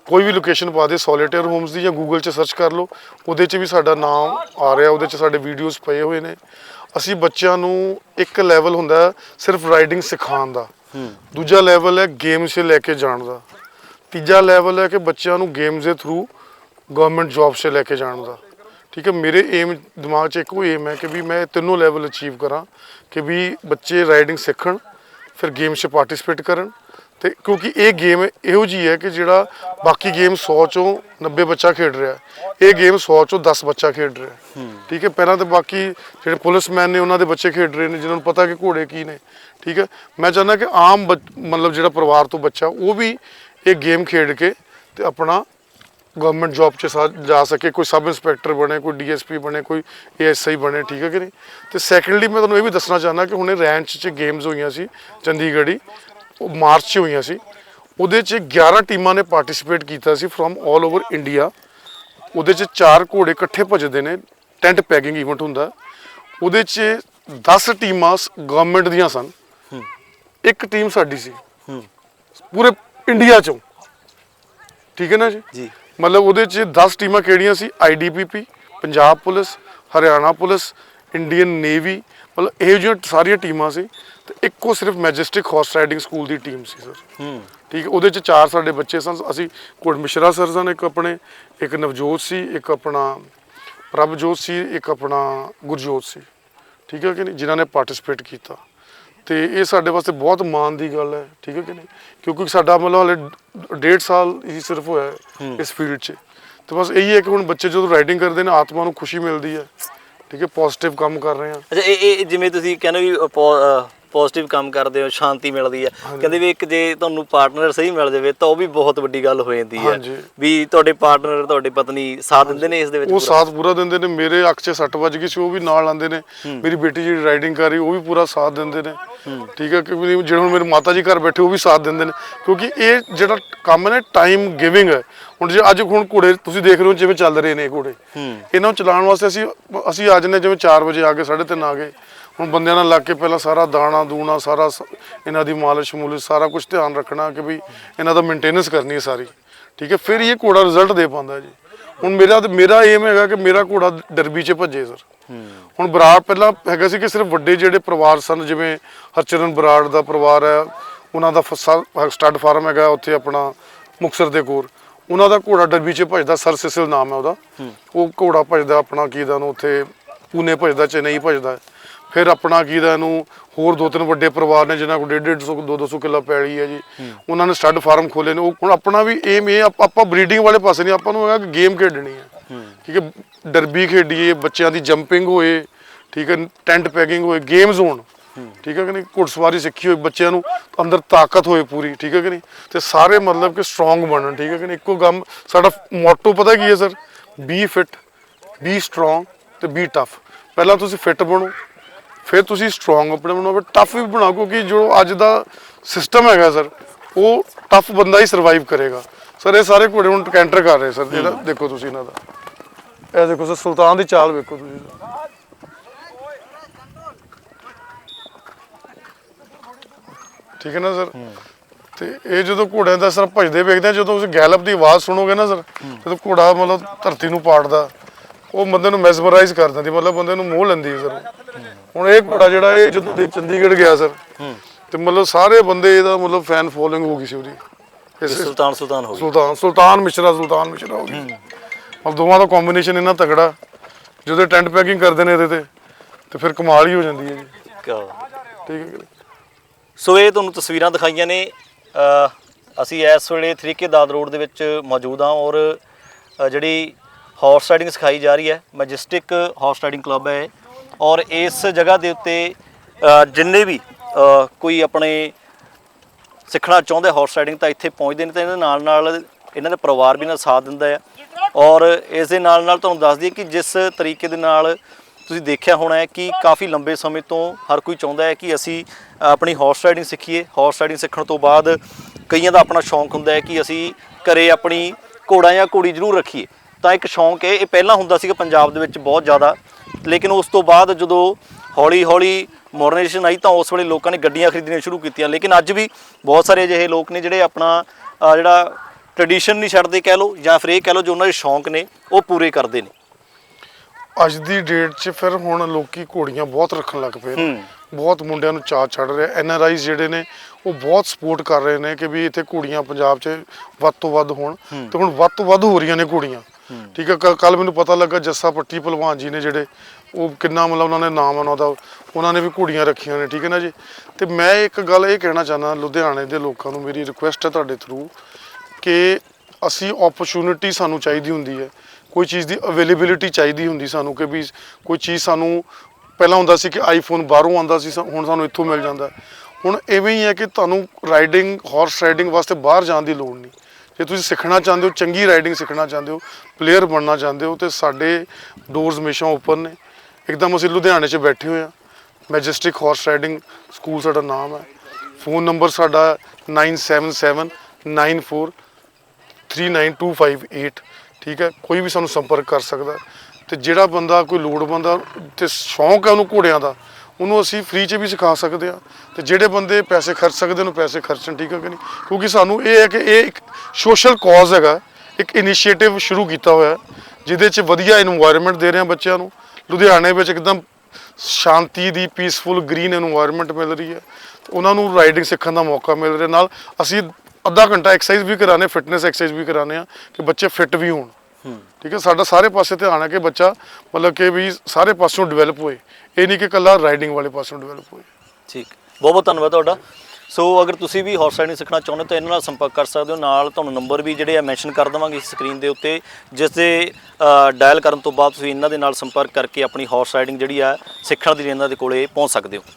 ਕੋਈ ਵੀ ਲੋਕੇਸ਼ਨ ਪਾ ਦੇ ਸੋਲੀਟੇਅਰ ਹੋਮਸ ਦੀ ਜਾਂ ਗੂਗਲ 'ਚ ਸਰਚ ਕਰ ਲਓ ਉਹਦੇ 'ਚ ਵੀ ਸਾਡਾ ਨਾਮ ਆ ਰਿਹਾ ਉਹਦੇ 'ਚ ਸਾਡੇ ਵੀਡੀਓਜ਼ ਪਏ ਹੋਏ ਨੇ। ਅਸੀਂ ਬੱਚਿਆਂ ਨੂੰ ਇੱਕ ਲੈਵਲ ਹੁੰਦਾ ਸਿਰਫ ਰਾਈਡਿੰਗ ਸਿਖਾਉਣ ਦਾ। ਦੂਜਾ ਲੈਵਲ ਹੈ ਗੇਮਸ 'ਚ ਲੈ ਕੇ ਜਾਣ ਦਾ। ਤੀਜਾ ਲੈਵਲ ਹੈ ਕਿ ਬੱਚਿਆਂ ਨੂੰ ਗੇਮਸ ਦੇ ਥਰੂ ਗਵਰਨਮੈਂਟ ਜੌਬ 'ਚ ਲੈ ਕੇ ਜਾਣ ਦਾ। ਠੀਕ ਹੈ ਮੇਰੇ ਏਮ ਦਿਮਾਗ 'ਚ ਇੱਕੋ ਏਮ ਹੈ ਕਿ ਵੀ ਮੈਂ ਤਿੰਨੋਂ ਲੈਵਲ ਅਚੀਵ ਕਰਾਂ ਕਿ ਵੀ ਬੱਚੇ ਰਾਈਡਿੰਗ ਸਿੱਖਣ ਫਿਰ ਗੇਮਸ 'ਚ ਪਾਰਟਿਸਿਪੇਟ ਕਰਨ ਤੇ ਕਿਉਂਕਿ ਇਹ ਗੇਮ ਇਹੋ ਜੀ ਹੈ ਕਿ ਜਿਹੜਾ ਬਾਕੀ ਗੇਮ 100 ਚੋਂ 90 ਬੱਚਾ ਖੇਡ ਰਿਹਾ। ਇਹ ਗੇਮ 100 ਚੋਂ 10 ਬੱਚਾ ਖੇਡ ਰਿਹਾ। ਠੀਕ ਹੈ ਪਹਿਲਾਂ ਤਾਂ ਬਾਕੀ ਜਿਹੜੇ ਪੁਲਿਸਮੈਨ ਨੇ ਉਹਨਾਂ ਦੇ ਬੱਚੇ ਖੇਡ ਰਹੇ ਨੇ ਜਿਨ੍ਹਾਂ ਨੂੰ ਪਤਾ ਕਿ ਘੋੜੇ ਕੀ ਨੇ ਠੀਕ ਹੈ ਮੈਂ ਚਾਹੁੰਦਾ ਕਿ ਆਮ ਮਤਲਬ ਜਿਹੜਾ ਪਰਿਵਾਰ ਤੋਂ ਬੱਚਾ ਉਹ ਵੀ ਇਹ ਗੇਮ ਖੇਡ ਕੇ ਤੇ ਆਪਣਾ ਗਵਰਨਮੈਂਟ ਜੌਬ 'ਚ ਜਾ ਸਕੇ ਕੋਈ ਸਬ ਇੰਸਪੈਕਟਰ ਬਣੇ ਕੋਈ ਡੀਐਸਪੀ ਬਣੇ ਕੋਈ ਏਐਸਆਈ ਬਣੇ ਠੀਕ ਹੈ ਕਿ ਨਹੀਂ ਤੇ ਸੈਕੰਡਲੀ ਮੈਂ ਤੁਹਾਨੂੰ ਇਹ ਵੀ ਦੱਸਣਾ ਚਾਹੁੰਦਾ ਕਿ ਹੁਣੇ ਰੈਂਚ 'ਚ ਗੇਮਸ ਹੋਈਆਂ ਸੀ ਚੰਡੀਗੜ੍ਹੀ ਉਹ ਮਾਰਚ 'ਚ ਹੋਈਆਂ ਸੀ। ਉਹਦੇ 'ਚ 11 ਟੀਮਾਂ ਨੇ ਪਾਰਟਿਸਿਪੇਟ ਕੀਤਾ ਸੀ ਫਰੋਮ 올 ਓਵਰ ਇੰਡੀਆ ਉਹਦੇ 'ਚ ਚਾਰ ਘੋੜੇ ਇਕੱਠੇ ਭੱਜਦੇ ਨੇ ਟੈਂਟ ਪੈਕਿੰਗ ਇਵੈਂਟ ਹੁੰਦਾ। ਉਹਦੇ 'ਚ 10 ਟੀਮਾਂ ਗਵਰਨਮੈਂਟ ਦੀਆਂ ਸਨ। ਇੱਕ ਟੀਮ ਸਾਡੀ ਸੀ। ਪੂਰੇ ਇੰਡੀਆ 'ਚੋਂ। ਠੀਕ ਹੈ ਨਾ ਜੀ? ਜੀ। ਮਤਲਬ ਉਹਦੇ 'ਚ 10 ਟੀਮਾਂ ਕਿਹੜੀਆਂ ਸੀ? IDPP Punjab police Haryana police Indian navy ਮਤਲਬ ਇਹ ਜਿਹੀਆਂ ਸਾਰੀਆਂ ਟੀਮਾਂ ਸੀ। ਤੇ ਇੱਕੋ ਸਿਰਫ ਮੈਜੈਸਟਿਕ ਹਾਰਸ ਰਾਈਡਿੰਗ ਸਕੂਲ ਦੀ ਟੀਮ ਸੀ ਸਰ। ਹੂੰ। ਠੀਕ ਉਹਦੇ 'ਚ ਚਾਰ ਸਾਡੇ ਬੱਚੇ ਸਨ। ਅਸੀਂ ਕੋਟ ਮਿਸ਼ਰਾ ਸਰ ਸਨ ਇੱਕ ਆਪਣੇ ਇੱਕ ਨਵਜੋਤ ਸੀ ਇੱਕ ਆਪਣਾ ਪ੍ਰਭਜੋਤ ਸੀ ਇੱਕ ਆਪਣਾ ਗੁਰਜੋਤ ਸੀ। ਠੀਕ ਹੈ ਕਿ ਨਹੀਂ? ਜਿਨ੍ਹਾਂ ਨੇ ਪਾਰਟਿਸਿਪੇਟ ਕੀਤਾ। ਤੇ ਇਹ ਸਾਡੇ ਵਾਸਤੇ ਬਹੁਤ ਮਾਣ ਦੀ ਗੱਲ ਹੈ। ਠੀਕ ਹੈ ਕਿ ਨਹੀਂ? ਕਿਉਂਕਿ ਸਾਡਾ ਮਤਲਬ ਹਲੇ ਡੇਢ ਸਾਲ ਹੀ ਸਿਰਫ ਹੋਇਆ ਹੈ ਇਸ ਫੀਲਡ 'ਚ। ਤੇ ਬਸ ਇਹੀ ਹੈ ਕਿ ਹੁਣ ਬੱਚੇ ਜਦੋਂ ਰਾਈਡਿੰਗ ਕਰਦੇ ਨੇ ਆਤਮਾ ਨੂੰ ਖੁਸ਼ੀ ਮਿਲਦੀ ਹੈ। ਠੀਕ ਹੈ ਪੋਜ਼ਿਟਿਵ ਕੰਮ ਕਰ ਰਹੇ ਆ ਅੱਛਾ ਇਹ ਜਿਵੇਂ ਤੁਸੀਂ ਕਹਿੰਦੇ ਵੀ ਪੋਜ਼ਿਟਿਵ ਕੰਮ ਕਰਦੇ ਹੋ ਸ਼ਾਂਤੀ ਮਿਲਦੀ ਹੈ। ਕਹਿੰਦੇ ਵੀ ਇੱਕ ਜੇ ਤੁਹਾਨੂੰ ਪਾਰਟਨਰ ਸਹੀ ਮਿਲ ਜਾਵੇ ਤਾਂ ਉਹ ਵੀ ਬਹੁਤ ਵੱਡੀ ਗੱਲ ਹੋ ਜਾਂਦੀ ਹੈ। ਵੀ ਤੁਹਾਡੇ ਪਾਰਟਨਰ ਤੁਹਾਡੇ ਪਤਨੀ ਸਾਥ ਦਿੰਦੇ ਨੇ ਇਸ ਦੇ ਵਿੱਚ ਉਹ? ਸਾਥ ਪੂਰਾ ਦਿੰਦੇ ਨੇ। ਮੇਰੇ ਅੱਖ 'ਚ ਸੱਟ ਵੱਜ ਗਈ ਸੀ ਉਹ ਵੀ ਨਾਲ ਆਉਂਦੇ ਨੇ। ਮੇਰੀ ਬੇਟੀ ਜਿਹੜੀ ਰਾਈਡਿੰਗ ਕਰ ਰਹੀ ਉਹ ਵੀ ਪੂਰਾ ਸਾਥ ਦਿੰਦੇ ਨੇ। ਠੀਕ ਹੈ ਕਿਉਂਕਿ ਜਿਹੜੇ ਹੁਣ ਮੇਰੇ ਮਾਤਾ ਜੀ ਘਰ ਬੈਠੇ ਉਹ ਵੀ ਸਾਥ ਦਿੰਦੇ ਨੇ। ਕਿਉਂਕਿ ਇਹ ਜਿਹੜਾ ਕੰਮ ਨਾ ਟਾਈਮ ਗਿਵਿੰਗ ਹੈ। ਹੁਣ ਜੇ ਅੱਜ ਹੁਣ ਘੋੜੇ ਤੁਸੀਂ ਦੇਖ ਰਹੇ ਹੋ ਜਿਵੇਂ ਚੱਲ ਰਹੇ ਨੇ ਘੋੜੇ। ਇਹਨਾਂ ਨੂੰ ਚਲਾਉਣ ਵਾਸਤੇ ਅਸੀਂ ਅਸੀਂ ਅੱਜ ਨੇ ਜਿਵੇਂ 4 ਵਜੇ ਆ ਕੇ 3:30 ਆ ਗਏ। ਹੁਣ ਬੰਦਿਆਂ ਨਾਲ ਲੱਗ ਕੇ ਪਹਿਲਾਂ ਸਾਰਾ ਦਾਣਾ ਦੂਣਾ ਸਾਰਾ ਸ- ਇਹਨਾਂ ਦੀ ਮਾਲਿਸ਼ ਮੂਲਿਸ਼ ਸਾਰਾ ਕੁਝ ਧਿਆਨ ਰੱਖਣਾ ਕਿ ਵੀ ਇਹਨਾਂ ਦਾ ਮੇਨਟੇਨੈਂਸ ਕਰਨੀ ਹੈ ਸਾਰੀ। ਠੀਕ ਹੈ ਫਿਰ ਇਹ ਘੋੜਾ ਰਿਜ਼ਲਟ ਦੇ ਪਾਉਂਦਾ ਜੀ। ਹੁਣ ਮੇਰਾ ਮੇਰਾ ਏਮ ਹੈਗਾ ਕਿ ਮੇਰਾ ਘੋੜਾ ਡਰਬੀ 'ਚ ਭੱਜੇ ਸਰ। ਹੁਣ ਬਰਾੜ ਪਹਿਲਾਂ ਹੈਗਾ ਸੀ ਕਿ ਸਿਰਫ ਵੱਡੇ ਜਿਹੜੇ ਪਰਿਵਾਰ ਸਨ ਜਿਵੇਂ ਹਰਚਰਨ ਬਰਾੜ ਦਾ ਪਰਿਵਾਰ ਹੈ ਉਹਨਾਂ ਦਾ ਸਟੱਡ ਫਾਰਮ ਹੈਗਾ ਉੱਥੇ ਆਪਣਾ ਮੁਕਸਰ ਦੇ ਕੋਲ। ਉਹਨਾਂ ਦਾ ਘੋੜਾ ਡਰਬੀ 'ਚ ਭੱਜਦਾ ਸਰ ਸਿਸਿਲ ਨਾਮ ਹੈ ਉਹਦਾ। ਉਹ ਘੋੜਾ ਭੱਜਦਾ ਆਪਣਾ ਕੀ ਦਾ ਨੂੰ ਉੱਥੇ ਪੂਨੇ ਭੱਜਦਾ ਚੇਨਈ ਭੱਜਦਾ। ਫਿਰ ਆਪਣਾ ਕੀ ਦਾ ਇਹਨੂੰ ਹੋਰ ਦੋ ਤਿੰਨ ਵੱਡੇ ਪਰਿਵਾਰ ਨੇ ਜਿਨ੍ਹਾਂ ਕੋਲ 150 200 200 ਕਿੱਲਾ ਪੈਲੀ ਹੈ ਜੀ। ਉਹਨਾਂ ਨੇ ਸਟੱਡ ਫਾਰਮ ਖੋਲੇ ਨੇ। ਉਹ ਹੁਣ ਆਪਣਾ ਵੀ ਏਮ ਇਹ ਆਪ- ਬਰੀਡਿੰਗ ਵਾਲੇ ਪਾਸੇ ਨਹੀਂ ਆਪਾਂ ਨੂੰ ਹੈਗਾ ਕਿ ਗੇਮ ਖੇਡਣੀ ਹੈ। ਠੀਕ ਹੈ ਡਰਬੀ ਖੇਡੀਏ ਬੱਚਿਆਂ ਦੀ ਜੰਪਿੰਗ ਹੋਏ ਠੀਕ ਹੈ ਟੈਂਟ ਪੈਕਿੰਗ ਹੋਏ ਗੇਮਸ ਹੋਣ। ਠੀਕ ਹੈ ਕਿ ਨਹੀਂ? ਘੁੜਸਵਾਰੀ ਸਿੱਖੀ ਹੋਈ ਬੱਚਿਆਂ ਨੂੰ ਅੰਦਰ ਤਾਕਤ ਹੋਏ ਪੂਰੀ। ਠੀਕ ਹੈ ਕਿ ਨਹੀਂ? ਤੇ ਸਾਰੇ ਮਤਲਬ ਕਿ ਸਟਰੋਂਗ ਬਣਨ। ਠੀਕ ਹੈ ਕਿ ਨਹੀਂ? ਇੱਕੋ ਕੰਮ ਸਾਡਾ ਮੋਟੋ ਪਤਾ ਕੀ ਹੈ sir be fit be strong ਤੇ ਬੀ ਟਫ ਪਹਿਲਾਂ ਤੁਸੀਂ ਫਿਟ ਬਣੋ। ਫਿਰ ਤੁਸੀਂ ਸਟਰੋਂਗ ਆਪਣੇ ਬਣਾਓ ਫਿਰ ਟਫ ਵੀ ਬਣਾਓ ਕਿਉਂਕਿ ਜੋ ਅੱਜ ਦਾ ਸਿਸਟਮ ਹੈਗਾ ਸਰ ਉਹ ਟਫ ਬੰਦਾ ਹੀ ਸਰਵਾਈਵ ਕਰੇਗਾ। ਸਰ ਇਹ ਸਾਰੇ ਘੋੜੇ ਹੁਣ ਕੈਂਟਰ ਕਰ ਰਹੇ ਸਰ ਇਹਦਾ ਦੇਖੋ ਤੁਸੀਂ ਇਹਨਾਂ ਦਾ। ਇਹ ਦੇਖੋ ਸਰ ਸੁਲਤਾਨ ਦੀ ਚਾਲ ਵੇਖੋ ਤੁਸੀਂ। ਠੀਕ ਹੈ ਨਾ ਸਰ ਤੇ ਇਹ ਜਦੋਂ ਘੋੜਿਆਂ ਦਾ ਸਰ ਭਜਦੇ ਵੇਖਦੇ ਆ ਜਦੋਂ ਤੁਸੀਂ ਗੈਲਪ ਦੀ ਆਵਾਜ਼ ਸੁਣੋਗੇ ਨਾ ਸਰ ਜਦੋਂ ਘੋੜਾ ਮਤਲਬ ਧਰਤੀ ਨੂੰ ਪਾੜਦਾ ਉਹ ਬੰਦੇ ਨੂੰ ਮੈਸਮਰਾਈਜ਼ ਕਰ ਦਿੰਦੀ ਮਤਲਬ ਬੰਦੇ ਨੂੰ ਮੋਹ ਲੈਂਦੀ ਹੈ ਸਰ ਹੁਣ ਇਹ ਘੋੜਾ ਜਿਹੜਾ ਇਹ ਜਦੋਂ ਦੇ ਚੰਡੀਗੜ੍ਹ ਗਿਆ ਸਰ ਤੇ ਮਤਲਬ ਸਾਰੇ ਬੰਦੇ ਇਹਦਾ ਮਤਲਬ ਫੈਨ ਫੋਲੋਇੰਗ ਹੋ ਗਈ ਸੀ ਉਹਦੀ। ਇਸ ਸੁਲਤਾਨ ਸੁਲਤਾਨ ਹੋ ਗਈ। ਸੁਲਤਾਨ ਸੁਲਤਾਨ ਮਿਸ਼ਰਾ ਸੁਲਤਾਨ ਮਿਸ਼ਰਾ ਹੋ ਗਈ। ਮਤਲਬ ਦੋਵਾਂ ਦਾ ਕੰਬੀਨੇਸ਼ਨ ਇੰਨਾ ਤਗੜਾ ਜਦੋਂ ਟੈਂਟ ਪੈਕਿੰਗ ਕਰਦੇ ਨੇ ਇਹਦੇ ਤੇ ਤੇ ਫਿਰ ਕਮਾਲ ਹੀ ਹੋ ਜਾਂਦੀ ਹੈ ਜੀ। ਠੀਕ ਹੈ? ਸੋ ਇਹ ਤੁਹਾਨੂੰ ਤਸਵੀਰਾਂ ਦਿਖਾਈਆਂ ਨੇ। ਅ, ਅਸੀਂ ਇਸ ਵੇਲੇ ਤਰੀਕੇ ਦਾਦ ਰੋਡ ਦੇ ਵਿੱਚ ਮੌਜੂਦ ਹਾਂ ਔਰ ਜਿਹੜੀ ਹਾਰਸ ਰਾਈਡਿੰਗ ਸਿਖਾਈ ਜਾ ਰਹੀ ਹੈ ਮੈਜਿਸਟਿਕ ਹਾਰਸ ਰਾਈਡਿੰਗ ਕਲੱਬ ਹੈ। ਔਰ ਇਸ ਜਗ੍ਹਾ ਦੇ ਉੱਤੇ ਜਿੰਨੇ ਵੀ ਕੋਈ ਆਪਣੇ ਸਿੱਖਣਾ ਚਾਹੁੰਦੇ ਹਾਰਸ ਰਾਈਡਿੰਗ ਤਾਂ ਇੱਥੇ ਪਹੁੰਚਦੇ ਨੇ ਤੇ ਇਹਨਾਂ ਨਾਲ ਨਾਲ ਇਹਨਾਂ ਦੇ ਪਰਿਵਾਰ ਵੀ ਨਾਲ ਸਾਥ ਦਿੰਦਾ ਹੈ। ਔਰ ਇਸ ਦੇ ਨਾਲ ਨਾਲ ਤੁਹਾਨੂੰ ਦੱਸ ਦਈਏ ਕਿ ਜਿਸ ਤਰੀਕੇ ਦੇ ਨਾਲ ਤੁਸੀਂ ਦੇਖਿਆ ਹੋਣਾ ਹੈ ਕਿ ਕਾਫੀ ਲੰਬੇ ਸਮੇਂ ਤੋਂ ਹਰ ਕੋਈ ਚਾਹੁੰਦਾ ਹੈ ਕਿ ਅਸੀਂ ਆਪਣੀ ਹਾਰਸ ਰਾਈਡਿੰਗ ਸਿੱਖੀਏ। ਹਾਰਸ ਰਾਈਡਿੰਗ ਸਿੱਖਣ ਤੋਂ ਬਾਅਦ ਕਈਆਂ ਦਾ ਆਪਣਾ ਸ਼ੌਂਕ ਹੁੰਦਾ ਹੈ ਕਿ ਅਸੀਂ ਘਰੇ ਆਪਣੀ ਘੋੜਾ ਜਾਂ ਘੋੜੀ ਜ਼ਰੂਰ ਰੱਖੀਏ। ਤਾਂ ਇੱਕ ਸ਼ੌਂਕ ਹੈ, ਇਹ ਪਹਿਲਾਂ ਹੁੰਦਾ ਸੀਗਾ ਪੰਜਾਬ ਦੇ ਵਿੱਚ ਬਹੁਤ ਜ਼ਿਆਦਾ। ਲੇਕਿਨ ਉਸ ਤੋਂ ਬਾਅਦ ਜਦੋਂ ਹੌਲੀ ਹੌਲੀ ਮਾਡਰਨਾਈਜੇਸ਼ਨ ਆਈ ਤਾਂ ਉਸ ਵੇਲੇ ਲੋਕਾਂ ਨੇ ਗੱਡੀਆਂ ਖਰੀਦਣੀਆਂ ਸ਼ੁਰੂ ਕੀਤੀਆਂ। ਲੇਕਿਨ ਅੱਜ ਵੀ ਬਹੁਤ ਸਾਰੇ ਅਜਿਹੇ ਲੋਕ ਨੇ ਜਿਹੜੇ ਆਪਣਾ ਜਿਹੜਾ ਟ੍ਰੈਡੀਸ਼ਨ ਨਹੀਂ ਛੱਡਦੇ ਕਹਿ ਲਓ ਜਾਂ ਫਿਰ ਇਹ ਕਹਿ ਲਓ ਜੋ ਉਹਨਾਂ ਦੇ ਸ਼ੌਂਕ ਨੇ ਉਹ ਪੂਰੇ ਕਰਦੇ ਨੇ। ਅੱਜ ਦੀ ਡੇਟ 'ਚ ਫਿਰ ਹੁਣ ਲੋਕੀ ਘੋੜੀਆਂ ਬਹੁਤ ਰੱਖਣ ਲੱਗ ਪਏ ਨੇ। ਬਹੁਤ ਮੁੰਡਿਆਂ ਨੂੰ ਚਾਅ ਚੜ ਰਿਹਾ। ਐਨ ਆਰ ਆਈਜ਼ ਜਿਹੜੇ ਨੇ ਉਹ ਬਹੁਤ ਸਪੋਰਟ ਕਰ ਰਹੇ ਨੇ ਕਿ ਵੀ ਇੱਥੇ ਘੋੜੀਆਂ ਪੰਜਾਬ 'ਚ ਵੱਧ ਤੋਂ ਵੱਧ ਹੋਣ। ਤੇ ਹੁਣ ਵੱਧ ਤੋਂ ਵੱਧ ਹੋ ਰਹੀਆਂ ਨੇ ਘੋੜੀਆਂ। ਠੀਕ ਹੈ ਕੱਲ ਮੈਨੂੰ ਪਤਾ ਲੱਗਾ ਜੱਸਾ ਪੱਟੀ ਪਹਿਲਵਾਨ ਜੀ ਨੇ ਜਿਹੜੇ ਉਹ ਕਿੰਨਾ ਮਤਲਬ ਉਹਨਾਂ ਨੇ ਨਾਮ ਉਹਨਾਂ ਦਾ, ਉਹਨਾਂ ਨੇ ਵੀ ਘੋੜੀਆਂ ਰੱਖੀਆਂ ਨੇ, ਠੀਕ ਹੈ ਨਾ ਜੀ? ਤੇ ਮੈਂ ਇੱਕ ਗੱਲ ਇਹ ਕਹਿਣਾ ਚਾਹੁੰਦਾ ਲੁਧਿਆਣੇ ਦੇ ਲੋਕਾਂ ਨੂੰ, ਮੇਰੀ ਰਿਕੁਐਸਟ ਹੈ ਤੁਹਾਡੇ ਥਰੂ ਕਿ ਅਸੀਂ ਓਪਰਚ्युनिटी ਸਾਨੂੰ ਚਾਹੀਦੀ ਹੁੰਦੀ ਹੈ, ਕੋਈ ਚੀਜ਼ ਦੀ ਅਵੇਲੇਬਿਲਿਟੀ ਚਾਹੀਦੀ ਹੁੰਦੀ ਸਾਨੂੰ ਕਿ ਵੀ ਕੋਈ ਚੀਜ਼ ਸਾਨੂੰ ਪਹਿਲਾਂ ਹੁੰਦਾ ਸੀ ਕਿ ਆਈਫੋਨ ਬਾਹਰੋਂ ਆਉਂਦਾ ਸੀ ਹੁਣ ਸਾਨੂੰ ਇੱਥੋਂ ਮਿਲ ਜਾਂਦਾ। ਹੁਣ ਐਵੇਂ ਹੀ ਹੈ ਕਿ ਤੁਹਾਨੂੰ ਰਾਈਡਿੰਗ ਹਾਰਸ ਰਾਈਡਿੰਗ ਵਾਸਤੇ ਬਾਹਰ ਜਾਣ ਦੀ ਲੋੜ ਨਹੀਂ। ਜੇ ਤੁਸੀਂ ਸਿੱਖਣਾ ਚਾਹੁੰਦੇ ਹੋ, ਚੰਗੀ ਰਾਈਡਿੰਗ ਸਿੱਖਣਾ ਚਾਹੁੰਦੇ ਹੋ ਪਲੇਅਰ ਬਣਨਾ ਚਾਹੁੰਦੇ ਹੋ, ਤੇ ਸਾਡੇ ਡੋਰਸ ਹਮੇਸ਼ਾ ਓਪਨ ਨੇ। ਇੱਕਦਮ ਅਸੀਂ ਲੁਧਿਆਣੇ 'ਚ ਬੈਠੇ ਹੋਏ ਆ ਮੈਜੈਸਟਿਕ ਹਾਰਸ ਰਾਈਡਿੰਗ ਸਕੂਲ ਸਾਡਾ ਨਾਮ ਹੈ। ਫੋਨ ਨੰਬਰ ਸਾਡਾ 977994 39258 ਠੀਕ ਹੈ? ਕੋਈ ਵੀ ਸਾਨੂੰ ਸੰਪਰਕ ਕਰ ਸਕਦਾ। ਹੈ। ਤੇ ਜਿਹੜਾ ਬੰਦਾ ਕੋਈ ਲੋੜਵੰਦ ਆ, ਤੇ ਸ਼ੌਂਕ ਹੈ ਉਹਨੂੰ ਘੋੜਿਆਂ ਦਾ ਉਹਨੂੰ ਅਸੀਂ ਫ੍ਰੀ 'ਚ ਵੀ ਸਿਖਾ ਸਕਦੇ ਆ ਤੇ ਜਿਹੜੇ ਬੰਦੇ ਪੈਸੇ ਖਰਚ ਸਕਦੇ ਉਹਨੂੰ ਪੈਸੇ ਖਰਚਣ ਠੀਕ ਹੈ ਕਿ ਨਹੀਂ? ਕਿਉਂਕਿ ਸਾਨੂੰ ਇਹ ਹੈ ਕਿ ਇਹ ਇੱਕ ਸੋਸ਼ਲ ਕਾਜ਼ ਹੈਗਾ। ਇੱਕ ਇਨੀਸ਼ੀਏਟਿਵ ਸ਼ੁਰੂ ਕੀਤਾ ਹੋਇਆ ਜਿਹਦੇ 'ਚ ਵਧੀਆ এনवायरमेंट ਦੇ ਰਹੇ ਆ ਬੱਚਿਆਂ ਨੂੰ। ਲੁਧਿਆਣੇ ਵਿੱਚ ਇੱਕਦਮ ਸ਼ਾਂਤੀ ਦੀ ਪੀਸਫੁਲ ਗ੍ਰੀਨ এনवायरमेंट ਮਿਲ ਰਹੀ ਹੈ। ਉਹਨਾਂ ਨੂੰ ਰਾਈਡਿੰਗ ਸਿੱਖਣ ਦਾ ਮੌਕਾ ਮਿਲ ਰਿਹਾ। ਨਾਲ ਅਸੀਂ ਅੱਧਾ ਘੰਟਾ ਐਕਸਰਸਾਈਜ਼ ਵੀ ਕਰਾਣੇ ਫਿਟਨੈਸ ਐਕਸਰਸਾਈਜ਼ ਵੀ ਕਰਾਣੇ ਆ ਕਿ ਬੱਚੇ ਫਿੱਟ ਵੀ ਹੋਣ। ਠੀਕ ਹੈ, ਸਾਡਾ ਸਾਰੇ ਪਾਸੇ ਧਿਆਨ ਹੈ ਕਿ ਬੱਚਾ ਮਤਲਬ ਕਿ ਵੀ ਸਾਰੇ ਪਾਸਿਓਂ ਡਿਵੈਲਪ ਹੋਏ। ਇਹ ਨਹੀਂ ਕਿ ਇਕੱਲਾ ਰਾਈਡਿੰਗ ਵਾਲੇ ਪਾਸਿਓਂ ਡਿਵੈਲਪ ਹੋਏ। ਠੀਕ। ਬਹੁਤ ਬਹੁਤ ਧੰਨਵਾਦ ਤੁਹਾਡਾ। ਸੋ ਅਗਰ ਤੁਸੀਂ ਵੀ ਹਾਰਸ ਰਾਈਡਿੰਗ ਸਿੱਖਣਾ ਚਾਹੁੰਦੇ ਹੋ ਤਾਂ ਇਹਨਾਂ ਨਾਲ ਸੰਪਰਕ ਕਰ ਸਕਦੇ ਹੋ। ਨਾਲ ਤੁਹਾਨੂੰ ਨੰਬਰ ਵੀ ਜਿਹੜੇ ਆ ਮੈਂਸ਼ਨ ਕਰ ਦੇਵਾਂਗੇ ਸਕਰੀਨ ਦੇ ਉੱਤੇ, ਜਿਸ ਦੇ ਡਾਇਲ ਕਰਨ ਤੋਂ ਬਾਅਦ ਤੁਸੀਂ ਇਹਨਾਂ ਦੇ ਨਾਲ ਸੰਪਰਕ ਕਰਕੇ ਆਪਣੀ ਹਾਰਸ ਰਾਈਡਿੰਗ ਜਿਹੜੀ ਆ ਸਿੱਖਣ ਦੀ ਇਹਨਾਂ ਦੇ ਕੋਲੇ ਪਹੁੰਚ ਸਕਦੇ ਹੋ।